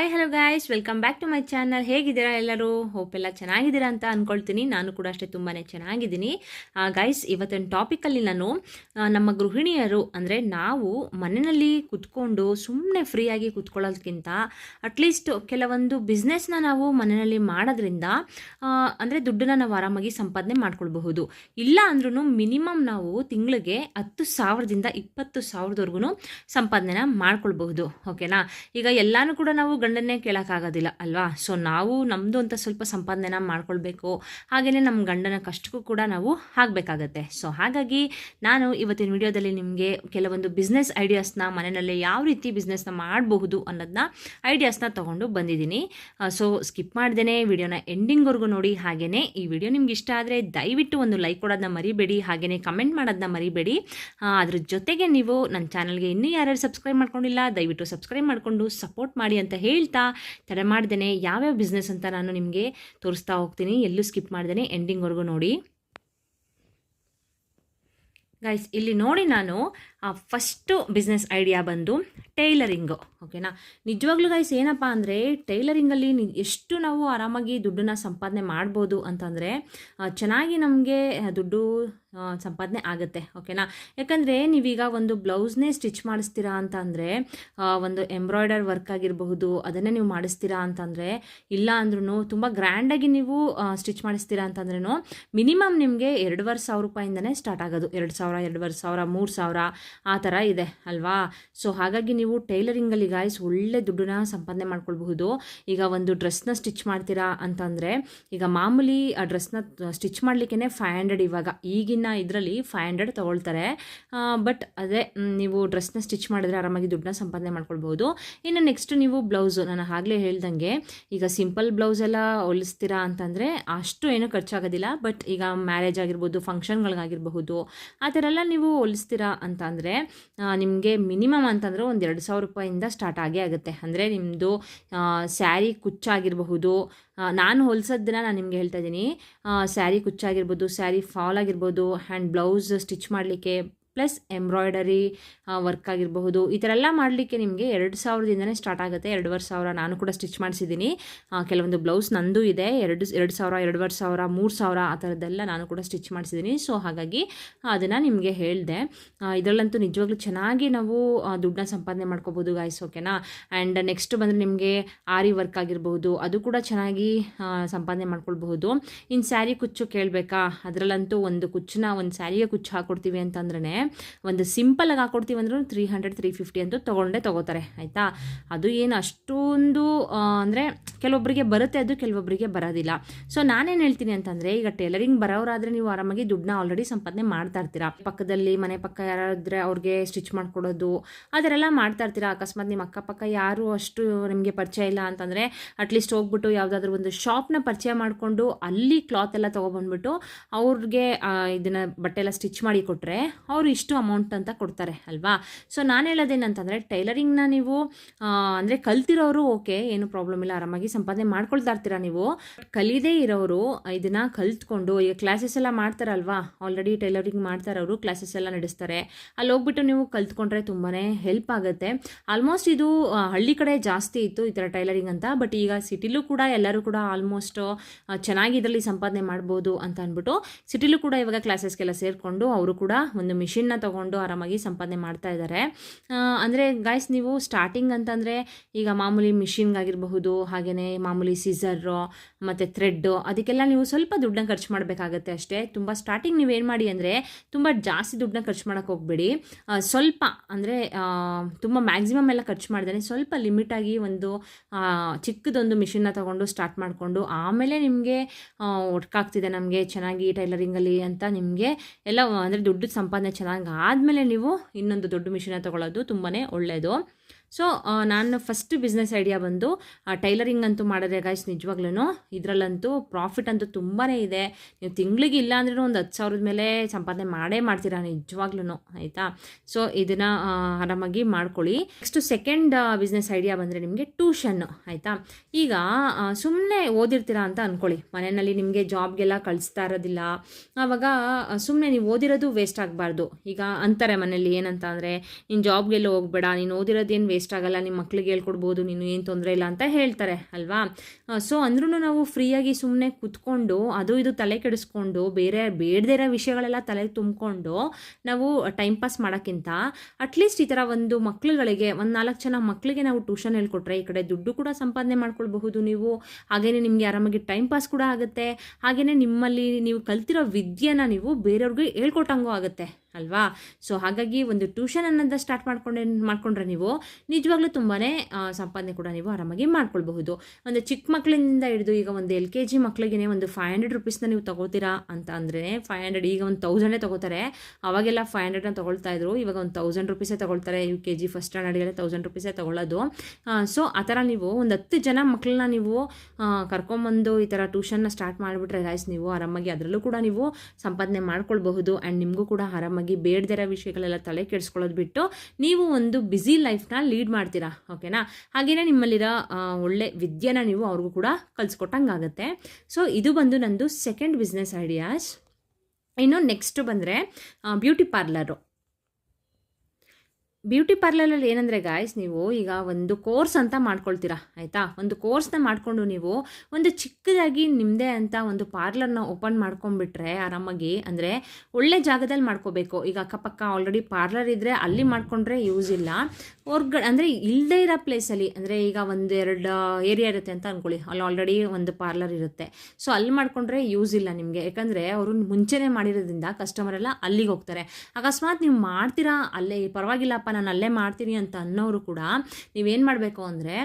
Hi hello guys welcome back to my channel ಹೇಗಿದ್ದೀರಾ ಎಲ್ಲರೂ? Hope ಎಲ್ಲ ಚೆನ್ನಾಗಿದ್ದೀರಾ ಅಂತ ಅಂದ್ಕೊಳ್ತೀನಿ ನಾನು ಕೂಡ ಅಷ್ಟೇ ತುಂಬಾ ಚೆನ್ನಾಗಿದ್ದೀನಿ. ಗಾಯ್ಸ್ ಇವತ್ತಿನ ಟಾಪಿಕಲ್ಲಿ ನಾನು ನಮ್ಮ ಗೃಹಿಣಿಯರು, ಅಂದರೆ ನಾವು ಮನೆಯಲ್ಲಿ ಕುತ್ಕೊಂಡು ಸುಮ್ಮನೆ ಫ್ರೀಯಾಗಿ ಕುತ್ಕೊಳ್ಳೋದಕ್ಕಿಂತ ಅಟ್ಲೀಸ್ಟ್ ಕೆಲವೊಂದು ಬಿಸ್ನೆಸ್ನ ನಾವು ಮನೆಯಲ್ಲಿ ಮಾಡೋದ್ರಿಂದ ಅಂದರೆ ದುಡ್ಡನ್ನ ನಾವು ಆರಾಮಾಗಿ ಸಂಪಾದನೆ ಮಾಡ್ಕೊಳ್ಬಹುದು. ಇಲ್ಲ ಅಂದ್ರೂ ಮಿನಿಮಮ್ ನಾವು ತಿಂಗಳಿಗೆ ಹತ್ತು ಸಾವಿರದಿಂದ ಇಪ್ಪತ್ತು ಸಾವಿರದವರೆಗೂ ಸಂಪಾದನೆನ ಮಾಡ್ಕೊಳ್ಬಹುದು. ಓಕೆನಾ ಈಗ ಎಲ್ಲಾನು ಕೂಡ ನಾವು ಗಂಡನ್ನೇ ಕೇಳೋಕ್ಕಾಗೋದಿಲ್ಲ, ಅಲ್ವಾ? ಸೊ ನಾವು ನಮ್ಮದು ಅಂತ ಸ್ವಲ್ಪ ಸಂಪಾದನೆನ ಮಾಡ್ಕೊಳ್ಬೇಕು. ಹಾಗೆಯೇ ನಮ್ಮ ಗಂಡನ ಕಷ್ಟಕ್ಕೂ ಕೂಡ ನಾವು ಆಗಬೇಕಾಗತ್ತೆ ಸೊ ಹಾಗಾಗಿ ನಾನು ಇವತ್ತಿನ ವಿಡಿಯೋದಲ್ಲಿ ನಿಮಗೆ ಕೆಲವೊಂದು ಬಿಸ್ನೆಸ್ ಐಡಿಯಾಸ್ನ ಮನೆಯಲ್ಲೇ ಯಾವ ರೀತಿ ಬಿಸ್ನೆಸ್ನ ಮಾಡಬಹುದು ಅನ್ನೋದನ್ನ ಐಡಿಯಾಸ್ನ ತೊಗೊಂಡು ಬಂದಿದ್ದೀನಿ. ಸೊ ಸ್ಕಿಪ್ ಮಾಡ್ದೇ ವಿಡಿಯೋನ ಎಂಡಿಂಗ್ವರೆಗೂ ನೋಡಿ. ಹಾಗೆಯೇ ಈ ವಿಡಿಯೋ ನಿಮ್ಗೆ ಇಷ್ಟ ಆದರೆ ದಯವಿಟ್ಟು ಒಂದು ಲೈಕ್ ಕೊಡೋದನ್ನ ಮರಿಬೇಡಿ ಹಾಗೆಯೇ ಕಮೆಂಟ್ ಮಾಡೋದನ್ನ ಮರಿಬೇಡಿ. ಅದ್ರ ಜೊತೆಗೆ ನೀವು ನನ್ನ ಚಾನಲ್ಗೆ ಇನ್ನೂ ಯಾರ್ಯಾರು ಸಬ್ಸ್ಕ್ರೈಬ್ ಮಾಡ್ಕೊಂಡಿಲ್ಲ, ದಯವಿಟ್ಟು ಸಬ್ಸ್ಕ್ರೈಬ್ ಮಾಡಿಕೊಂಡು ಸಪೋರ್ಟ್ ಮಾಡಿ ಅಂತ ಹೇಳ್ತಾ, ತಡೆ ಮಾಡ್ದೇನೆ, ಯಾವ್ಯಾವ ಬಿಸ್ನೆಸ್ ಅಂತ ನಾನು ನಿಮಗೆ ತೋರಿಸ್ತಾ ಹೋಗ್ತೀನಿ. ಎಲ್ಲೂ ಸ್ಕಿಪ್ ಮಾಡ್ದೇನೆ ಎಂಡಿಂಗ್ವರೆಗೂ ನೋಡಿ. ಗೈಸ್ ಇಲ್ಲಿ ನೋಡಿ ನಾನು ಫಸ್ಟು ಬಿಸ್ನೆಸ್ ಐಡಿಯಾ ಬಂದು ಟೈಲರಿಂಗು ಓಕೆನಾ ನಿಜವಾಗ್ಲೂ ಗೈಸ್ ಏನಪ್ಪ ಅಂದರೆ ಟೈಲರಿಂಗಲ್ಲಿ ಎಷ್ಟು ನಾವು ಆರಾಮಾಗಿ ದುಡ್ಡನ್ನ ಸಂಪಾದನೆ ಮಾಡ್ಬೋದು ಅಂತಂದರೆ ಚೆನ್ನಾಗಿ ನಮಗೆ ದುಡ್ಡು ಸಂಪಾದನೆ ಆಗುತ್ತೆ. ಓಕೆನಾ ಯಾಕಂದರೆ ನೀವೀಗ ಒಂದು ಬ್ಲೌಸ್ನೇ ಸ್ಟಿಚ್ ಮಾಡಿಸ್ತೀರಾ ಅಂತ ಅಂದರೆ ಒಂದು ಎಂಬ್ರಾಯ್ಡರ್ ವರ್ಕ್ ಆಗಿರಬಹುದು, ಅದನ್ನೇ ನೀವು ಮಾಡಿಸ್ತೀರಾ ಅಂತಂದರೆ, ಇಲ್ಲ ಅಂದ್ರೂ ತುಂಬ ಗ್ರ್ಯಾಂಡಾಗಿ ನೀವು ಸ್ಟಿಚ್ ಮಾಡಿಸ್ತೀರಾ ಅಂತಂದ್ರೂ ಮಿನಿಮಮ್ ನಿಮಗೆ ಎರಡುವರೆ ಸಾವಿರ ರೂಪಾಯಿಂದನೇ ಸ್ಟಾರ್ಟ್ ಆಗೋದು. ಎರಡು ಸಾವಿರ, ಎರಡುವರೆ ಸಾವಿರ, ಮೂರು ಸಾವಿರ ಆ ಥರ ಇದೆ, ಅಲ್ವಾ? ಸೊ ಹಾಗಾಗಿ ನೀವು ಟೈಲರಿಂಗಲ್ಲಿ ಗಾಯ್ಸ್ ಒಳ್ಳೆ ದುಡ್ಡನ್ನ ಸಂಪಾದನೆ ಮಾಡ್ಕೊಳ್ಬಹುದು. ಈಗ ಒಂದು ಡ್ರೆಸ್ನ ಸ್ಟಿಚ್ ಮಾಡ್ತೀರಾ ಅಂತಂದರೆ, ಈಗ ಮಾಮೂಲಿ ಆ ಡ್ರೆಸ್ನ ಸ್ಟಿಚ್ ಮಾಡಲಿಕ್ಕೇ ಫೈವ್ ಹಂಡ್ರೆಡ್ ಇವಾಗ. ಈಗಿನ ಇದರಲ್ಲಿ ಫೈವ್ ಹಂಡ್ರೆಡ್ ತೊಗೊಳ್ತಾರೆ. ಬಟ್ ಅದೇ ನೀವು ಡ್ರೆಸ್ನ ಸ್ಟಿಚ್ ಮಾಡಿದ್ರೆ ಆರಾಮಾಗಿ ದುಡ್ಡನ್ನ ಸಂಪಾದನೆ ಮಾಡ್ಕೊಳ್ಬಹುದು. ಇನ್ನು ನೆಕ್ಸ್ಟ್ ನೀವು ಬ್ಲೌಸು ನಾನು ಆಗಲೇ ಹೇಳ್ದಂಗೆ, ಈಗ ಸಿಂಪಲ್ ಬ್ಲೌಸ್ ಎಲ್ಲ ಹೊಲಿಸ್ತೀರಾ ಅಂತಂದರೆ, ಅಷ್ಟು ಏನೂ ಖರ್ಚಾಗೋದಿಲ್ಲ. ಬಟ್ ಈಗ ಮ್ಯಾರೇಜ್ ಆಗಿರ್ಬೋದು ಫಂಕ್ಷನ್ಗಳಿಗಾಗಿರಬಹುದು ಆ ಥರ ಎಲ್ಲ ನೀವು ಹೊಲಿಸ್ತೀರಾ ಅಂತ ಅಂದರೆ ನಿಮಗೆ ಮಿನಿಮಮ್ ಅಂತಂದರೆ ಒಂದು ಎರಡು ಸಾವಿರ ರೂಪಾಯಿಂದ ಸ್ಟಾರ್ಟ್ ಆಗೇ ಆಗುತ್ತೆ. ಅಂದರೆ ನಿಮ್ಮದು ಸ್ಯಾರಿ ಕುಚ್ಚಾಗಿರಬಹುದು. ನಾನು ಹೊಲ್ಸೋದನ್ನ ನಾನು ನಿಮಗೆ ಹೇಳ್ತಾ ಇದ್ದೀನಿ. ಸ್ಯಾರಿ ಕುಚ್ಚಾಗಿರ್ಬೋದು, ಸ್ಯಾರಿ ಫಾಲ್ ಆಗಿರ್ಬೋದು ಹ್ಯಾಂಡ್ ಬ್ಲೌಸ್ ಸ್ಟಿಚ್ ಮಾಡಲಿಕ್ಕೆ ಪ್ಲಸ್ ಎಂಬ್ರಾಯ್ಡರಿ ವರ್ಕ್ ಆಗಿರಬಹುದು. ಈ ಥರ ಎಲ್ಲ ಮಾಡಲಿಕ್ಕೆ ನಿಮಗೆ ಎರಡು ಸಾವಿರದಿಂದನೇ ಸ್ಟಾರ್ಟ್ ಆಗುತ್ತೆ. ಎರಡುವರೆ ಸಾವಿರ ನಾನು ಕೂಡ ಸ್ಟಿಚ್ ಮಾಡಿಸಿದ್ದೀನಿ. ಕೆಲವೊಂದು ಬ್ಲೌಸ್ ನಂದು ಇದೆ. ಎರಡು ಎರಡು ಸಾವಿರ, ಎರಡುವರೆ ಸಾವಿರ, ಮೂರು ಸಾವಿರ ಆ ಥರದ್ದೆಲ್ಲ ನಾನು ಕೂಡ ಸ್ಟಿಚ್ ಮಾಡಿಸಿದ್ದೀನಿ. ಸೊ, ಹಾಗಾಗಿ ಅದನ್ನು ನಿಮಗೆ ಹೇಳಿದೆ. ಇದರಲ್ಲಂತೂ ನಿಜವಾಗ್ಲೂ ಚೆನ್ನಾಗಿ ನಾವು ದುಡ್ಡನ್ನ ಸಂಪಾದನೆ ಮಾಡ್ಕೋಬೋದು ಗಾಯ್ಸ್ ಓಕೆನಾ ಆ್ಯಂಡ್ ನೆಕ್ಸ್ಟ್ ಬಂದರೆ ನಿಮಗೆ ಆರಿ ವರ್ಕ್ ಆಗಿರಬಹುದು. ಅದು ಕೂಡ ಚೆನ್ನಾಗಿ ಸಂಪಾದನೆ ಮಾಡ್ಕೊಳ್ಬಹುದು. ಇನ್ನು ಸ್ಯಾರಿ ಕುಚ್ಚು ಕೇಳಬೇಕಾ? ಅದರಲ್ಲಂತೂ ಒಂದು ಕುಚ್ಚನ್ನ, ಒಂದು ಸ್ಯಾರಿಗೆ ಕುಚ್ಚು ಹಾಕೊಡ್ತೀವಿ ಅಂತಂದ್ರೆ ಒಂದು ಸಿಂಪಲಾಗಿ ಹಾಕೊಡ್ತೀವಿ ಅಂದ್ರೂ ತ್ರೀ ಹಂಡ್ರೆಡ್ ತ್ರೀ ಫಿಫ್ಟಿ ಅಂತೂ ತೊಗೊಂಡೇ ತೊಗೋತಾರೆ, ಆಯಿತಾ? ಅದು ಏನು ಅಷ್ಟೊಂದು ಅಂದರೆ ಕೆಲವೊಬ್ಬರಿಗೆ ಬರುತ್ತೆ, ಅದು ಕೆಲವೊಬ್ಬರಿಗೆ ಬರೋದಿಲ್ಲ. ಸೊ ನಾನೇನು ಹೇಳ್ತೀನಿ ಅಂತಂದರೆ, ಈಗ ಟೇಲರಿಂಗ್ ಬರೋರಾದರೆ ನೀವು ಆರಾಮಾಗಿ ದುಡ್ಡನ್ನ ಆಲ್ರೆಡಿ ಸಂಪಾದನೆ ಮಾಡ್ತಾ ಇರ್ತೀರಾ. ಪಕ್ಕದಲ್ಲಿ ಮನೆ ಪಕ್ಕ ಯಾರಾದರೆ ಅವ್ರಿಗೆ ಸ್ಟಿಚ್ ಮಾಡಿಕೊಡೋದು ಆ ಥರ ಎಲ್ಲ ಮಾಡ್ತಾ ಇರ್ತೀರಾ? ಅಕಸ್ಮಾತ್ ನಿಮ್ಮ ಅಕ್ಕಪಕ್ಕ ಯಾರು ಅಷ್ಟು ನಿಮಗೆ ಪರಿಚಯ ಇಲ್ಲ ಅಂತಂದರೆ ಅಟ್ಲೀಸ್ಟ್ ಹೋಗ್ಬಿಟ್ಟು ಯಾವುದಾದ್ರೂ ಒಂದು ಶಾಪ್ನ ಪರಿಚಯ ಮಾಡಿಕೊಂಡು ಅಲ್ಲಿ ಕ್ಲಾತ್ ಎಲ್ಲ ತೊಗೊಬಂದ್ಬಿಟ್ಟು ಅವ್ರಿಗೆ ಇದನ್ನ ಬಟ್ಟೆ ಎಲ್ಲ ಸ್ಟಿಚ್ ಮಾಡಿ ಕೊಟ್ಟರೆ ಅವರು ಇಷ್ಟು ಅಮೌಂಟ್ ಅಂತ ಕೊಡ್ತಾರೆ, ಅಲ್ವಾ? ಸೊ ನಾನು ಹೇಳೋದೇನಂತಂದರೆ ಟೈಲರಿಂಗ್ನ ನೀವು ಅಂದರೆ ಕಲ್ತಿರೋರು ಓಕೆ ಏನು ಪ್ರಾಬ್ಲಮ್ ಇಲ್ಲ, ಆರಾಮಾಗಿ ಸಂಪಾದನೆ ಮಾಡ್ಕೊಳ್ತಾ ಇರ್ತೀರ ನೀವು. ಕಲಿದೇ ಇರೋರು, ಇದನ್ನು ಕಲ್ತ್ಕೊಂಡು, ಈಗ ಕ್ಲಾಸಸ್ ಎಲ್ಲ ಮಾಡ್ತಾರಲ್ವಾ? ಆಲ್ರೆಡಿ ಟೈಲರಿಂಗ್ ಮಾಡ್ತಾರವರು ಕ್ಲಾಸಸ್ ಎಲ್ಲ ನಡೆಸ್ತಾರೆ. ಅಲ್ಲಿ ಹೋಗ್ಬಿಟ್ಟು ನೀವು ಕಲ್ತ್ಕೊಂಡ್ರೆ ತುಂಬಾ ಹೆಲ್ಪ್ ಆಗುತ್ತೆ. ಆಲ್ಮೋಸ್ಟ್ ಇದು ಹಳ್ಳಿ ಕಡೆ ಜಾಸ್ತಿ ಇತ್ತು ಈ ಥರ ಟೈಲರಿಂಗ್ ಅಂತ. ಬಟ್ ಈಗ ಸಿಟಿಲೂ ಕೂಡ ಎಲ್ಲರೂ ಕೂಡ ಆಲ್ಮೋಸ್ಟ್ ಚೆನ್ನಾಗಿ ಇದರಲ್ಲಿ ಸಂಪಾದನೆ ಮಾಡ್ಬೋದು ಅಂತ ಅಂದ್ಬಿಟ್ಟು ಸಿಟಿಲೂ ಕೂಡ ಇವಾಗ ಕ್ಲಾಸಸ್ಗೆಲ್ಲ ಸೇರಿಕೊಂಡು, ಅವರು ಕೂಡ ಒಂದು ಮಿಷಿನ್ನ ತೊಗೊಂಡು ಆರಾಮಾಗಿ ಸಂಪಾದನೆ ಮಾಡ್ತಾ ಇದ್ದಾರೆ ಅಂದರೆ ಗಾಯ್ಸ್ ನೀವು ಸ್ಟಾರ್ಟಿಂಗ್ ಅಂತಂದರೆ ಈಗ ಮಾಮೂಲಿ ಮಿಷಿನ್ಗಾಗಿರಬಹುದು ಹಾಗೆಯೇ ಮಾಮೂಲಿ ಸಿಸರು ಮತ್ತು ಥ್ರೆಡ್ಡು ಅದಕ್ಕೆಲ್ಲ ನೀವು ಸ್ವಲ್ಪ ದುಡ್ಡನ್ನ ಖರ್ಚು ಮಾಡಬೇಕಾಗತ್ತೆ ಅಷ್ಟೇ. ತುಂಬ ಸ್ಟಾರ್ಟಿಂಗ್ ನೀವು ಏನು ಮಾಡಿ ಅಂದರೆ ತುಂಬ ಜಾಸ್ತಿ ದುಡ್ಡನ್ನ ಖರ್ಚು ಮಾಡೋಕ್ಕೆ ಹೋಗ್ಬೇಡಿ. ಸ್ವಲ್ಪ ಅಂದರೆ ತುಂಬ ಮ್ಯಾಕ್ಸಿಮಮ್ ಎಲ್ಲ ಖರ್ಚು ಮಾಡಿದರೆ ಸ್ವಲ್ಪ ಲಿಮಿಟಾಗಿ ಒಂದು ಚಿಕ್ಕದೊಂದು ಮಿಷಿನ್ನ ತೊಗೊಂಡು ಸ್ಟಾರ್ಟ್ ಮಾಡಿಕೊಂಡು ಆಮೇಲೆ ನಿಮಗೆ ಒಟ್ಕಾಗ್ತಿದೆ ನಮಗೆ ಚೆನ್ನಾಗಿ ಟೈಲರಿಂಗಲ್ಲಿ ಅಂತ ನಿಮಗೆ ಎಲ್ಲ, ಅಂದರೆ ದುಡ್ಡು ಸಂಪಾದನೆ ಚೆನ್ನಾಗಿ ಆದಮೇಲೆ ನೀವು ಇನ್ನೊಂದು ದೊಡ್ಡ ಮಿಷಿನ ತೊಗೊಳ್ಳೋದು ತುಂಬಾ ಒಳ್ಳೆಯದು ಸೊ ನಾನು ಫಸ್ಟ್ ಬಿಸ್ನೆಸ್ ಐಡಿಯಾ ಬಂದು ಟೈಲರಿಂಗ್ ಅಂತೂ ಮಾಡಿದ್ರೆ ಗಾಯ್ಸ್ ನಿಜವಾಗ್ಲೂ ಇದರಲ್ಲಂತೂ ಪ್ರಾಫಿಟ್ ಅಂತೂ ತುಂಬಾ ಇದೆ. ನೀವು ತಿಂಗಳಿಗೆ ಇಲ್ಲ ಅಂದ್ರೂ ಒಂದು ಹತ್ತು ಸಾವಿರದ ಮೇಲೆ ಸಂಪಾದನೆ ಮಾಡೇ ಮಾಡ್ತೀರಾ ನಿಜವಾಗ್ಲೂ ಆಯಿತಾ? ಸೊ ಇದನ್ನು ಆರಾಮಾಗಿ ಮಾಡ್ಕೊಳ್ಳಿ. ನೆಕ್ಸ್ಟ್ ಸೆಕೆಂಡ್ ಬಿಸ್ನೆಸ್ ಐಡಿಯಾ ಬಂದರೆ ನಿಮಗೆ ಟ್ಯೂಷನ್ನು ಆಯಿತಾ? ಈಗ ಸುಮ್ಮನೆ ಓದಿರ್ತೀರಾ ಅಂತ ಅಂದ್ಕೊಳ್ಳಿ ಮನೆಯಲ್ಲಿ ನಿಮಗೆ ಜಾಬ್ಗೆಲ್ಲ ಕಳಿಸ್ತಾ ಇರೋದಿಲ್ಲ. ಆವಾಗ ಸುಮ್ಮನೆ ನೀವು ಓದಿರೋದು ವೇಸ್ಟ್ ಆಗಬಾರ್ದು. ಈಗ ಅಂತಾರೆ ಮನೇಲಿ ಏನಂತ ಅಂದರೆ, ನೀನು ಜಾಬ್ಗೆಲ್ಲ ಹೋಗ್ಬೇಡ, ನೀನು ಓದಿರೋದೇನು ವೇಸ್ಟ್ ವೇಸ್ಟ್ ಆಗಲ್ಲ ನಿಮ್ಮ ಮಕ್ಳಿಗೆ ಹೇಳ್ಕೊಡ್ಬೋದು, ನೀನು ಏನು ತೊಂದರೆ ಇಲ್ಲ ಅಂತ ಹೇಳ್ತಾರೆ, ಅಲ್ವಾ? ಸೊ ಅಂದ್ರೂ ನಾವು ಫ್ರೀಯಾಗಿ ಸುಮ್ಮನೆ ಕೂತ್ಕೊಂಡು, ಅದು ಇದು ತಲೆ ಕೆಡಿಸ್ಕೊಂಡು, ಬೇರೆ ಬೇಡದೇ ಇರೋ ವಿಷಯಗಳೆಲ್ಲ ತಲೆ ತುಂಬಿಕೊಂಡು ನಾವು ಟೈಮ್ ಪಾಸ್ ಮಾಡೋಕ್ಕಿಂತ ಅಟ್ಲೀಸ್ಟ್ ಈ ಥರ ಒಂದು ಮಕ್ಳುಗಳಿಗೆ, ಒಂದು ನಾಲ್ಕು ಜನ ಮಕ್ಕಳಿಗೆ ನಾವು ಟ್ಯೂಷನ್ ಹೇಳ್ಕೊಟ್ರೆ, ಈ ಕಡೆ ದುಡ್ಡು ಕೂಡ ಸಂಪಾದನೆ ಮಾಡ್ಕೊಳ್ಬಹುದು ನೀವು ಹಾಗೆಯೇ ನಿಮಗೆ ಆರಾಮಾಗಿ ಟೈಮ್ ಪಾಸ್ ಕೂಡ ಆಗುತ್ತೆ ಹಾಗೆಯೇ ನಿಮ್ಮಲ್ಲಿ ನೀವು ಕಲ್ತಿರೋ ವಿದ್ಯೆನ ನೀವು ಬೇರೆಯವ್ರಿಗೆ ಹೇಳ್ಕೊಟ್ಟಂಗೂ ಆಗುತ್ತೆ. ಅಲ್ವಾ? ಸೊ ಹಾಗಾಗಿ ಒಂದು ಟ್ಯೂಷನ್ ಅನ್ನೋದ ಸ್ಟಾರ್ಟ್ ಮಾಡ್ಕೊಂಡೆ, ಮಾಡ್ಕೊಂಡ್ರೆ ನೀವು ನಿಜವಾಗ್ಲೂ ತುಂಬಾ ಸಂಪಾದನೆ ಕೂಡ ನೀವು ಆರಾಮಾಗಿ ಮಾಡ್ಕೊಳ್ಬಹುದು. ಒಂದು ಚಿಕ್ಕ ಮಕ್ಕಳಿಂದ ಹಿಡಿದು ಈಗ ಒಂದು ಎಲ್ ಕೆ ಜಿ ಮಕ್ಕಳಿಗೆ ಒಂದು ಫೈವ್ ಹಂಡ್ರೆಡ್ ರುಪೀಸ್ನ ನೀವು ತಗೋತೀರಾ ಅಂತ ಅಂದ್ರೆ ಫೈವ್ ಹಂಡ್ರೆಡ್ ಈಗ ಒಂದು ತೌಸಂಡೇ ತಗೋತಾರೆ ಅವಾಗೆಲ್ಲ ಫೈವ್ ಹಂಡ್ರೆಡ್ನ ತೊಗೊಳ್ತಾ ಇದ್ರು, ಇವಾಗ ಒಂದು ತೌಸಂಡ್ ರುಪೀಸೇ ತಗೊಳ್ತಾರೆ. ಯು ಕೆ ಜಿ ಫಸ್ಟ್ ಸ್ಟ್ಯಾಂಡರ್ಡ್ಗೆಲ್ಲ ತೌಸಂಡ್ ರುಪೀಸೇ ತಗೊಳ್ಳೋದು. ಸೊ ಆ ಥರ ನೀವು ಒಂದು ಹತ್ತು ಜನ ಮಕ್ಕಳನ್ನ ನೀವು ಕರ್ಕೊಂಬಂದು ಈ ಥರ ಟ್ಯೂಷನ್ನ ಸ್ಟಾರ್ಟ್ ಮಾಡಿಬಿಟ್ರೆ ಗಾಯ್ಸ್ ನೀವು ಆರಾಮಾಗಿ ಅದರಲ್ಲೂ ಕೂಡ ನೀವು ಸಂಪಾದನೆ ಮಾಡ್ಕೊಳ್ಬಹುದು. ಆ್ಯಂಡ್ ನಿಮಗೂ ಕೂಡ ಆರಾಮಾಗಿ ಬೇಡದಿರೋ ವಿಷಯಗಳೆಲ್ಲ ತಲೆ ಕೆಡಿಸ್ಕೊಳ್ಳೋದು ಬಿಟ್ಟು ನೀವು ಒಂದು ಬ್ಯುಸಿ ಲೈಫ್ನ ಲೀಡ್ ಮಾಡ್ತೀರಾ ಓಕೆನಾ ಹಾಗೆಯೇ ನಿಮ್ಮಲ್ಲಿರೋ ಒಳ್ಳೆ ವಿದ್ಯೆನ ನೀವು ಅವ್ರಿಗೂ ಕೂಡ ಕಲಿಸ್ಕೊಟ್ಟಂಗಾಗುತ್ತೆ. ಸೊ ಇದು ಬಂದು ನಂದು ಸೆಕೆಂಡ್ ಬಿಸ್ನೆಸ್ ಐಡಿಯಾಸ್ ಇನ್ನು ನೆಕ್ಸ್ಟ್ ಬಂದರೆ ಬ್ಯೂಟಿ ಪಾರ್ಲರು ಬ್ಯೂಟಿ ಪಾರ್ಲರಲ್ಲಿ ಏನಂದರೆ ಗಾಯ್ಸ್ ನೀವು ಈಗ ಒಂದು ಕೋರ್ಸ್ ಅಂತ ಮಾಡ್ಕೊಳ್ತೀರಾ, ಆಯಿತಾ? ಒಂದು ಕೋರ್ಸ್ನ ಮಾಡಿಕೊಂಡು ನೀವು ಒಂದು ಚಿಕ್ಕದಾಗಿ ನಿಮ್ಮದೇ ಅಂತ ಒಂದು ಪಾರ್ಲರ್ನ ಓಪನ್ ಮಾಡ್ಕೊಂಡ್ಬಿಟ್ರೆ ಆರಾಮಾಗಿ, ಅಂದರೆ ಒಳ್ಳೆ ಜಾಗದಲ್ಲಿ ಮಾಡ್ಕೋಬೇಕು. ಈಗ ಅಕ್ಕಪಕ್ಕ ಆಲ್ರೆಡಿ ಪಾರ್ಲರ್ ಇದ್ದರೆ ಅಲ್ಲಿ ಮಾಡಿಕೊಂಡ್ರೆ ಯೂಸ್ ಇಲ್ಲ. ಹೊರ್ಗಡೆ ಅಂದರೆ ಇಲ್ಲದೇ ಇರೋ ಪ್ಲೇಸಲ್ಲಿ ಅಂದರೆ ಈಗ ಒಂದು ಎರಡು ಏರಿಯಾ ಇರುತ್ತೆ ಅಂತ ಅಂದ್ಕೊಳ್ಳಿ ಅಲ್ಲಿ ಆಲ್ರೆಡಿ ಒಂದು ಪಾರ್ಲರ್ ಇರುತ್ತೆ. ಸೊ ಅಲ್ಲಿ ಮಾಡಿಕೊಂಡ್ರೆ ಯೂಸ್ ಇಲ್ಲ ನಿಮಗೆ. ಯಾಕಂದರೆ ಅವರು ಮುಂಚೆನೇ ಮಾಡಿರೋದ್ರಿಂದ ಕಸ್ಟಮರ್ ಎಲ್ಲ ಅಲ್ಲಿಗೆ ಹೋಗ್ತಾರೆ. ಅಕಸ್ಮಾತ್ ನೀವು ಮಾಡ್ತೀರಾ? ಅಲ್ಲೇ, ಪರವಾಗಿಲ್ಲಪ್ಪ, ನಾನು ಅಲ್ಲೇ ಮಾಡ್ತೀನಿ ಅಂತ ಅನ್ನೋರು ಕೂಡ ನೀವೇನು ಮಾಡಬೇಕು ಅಂದರೆ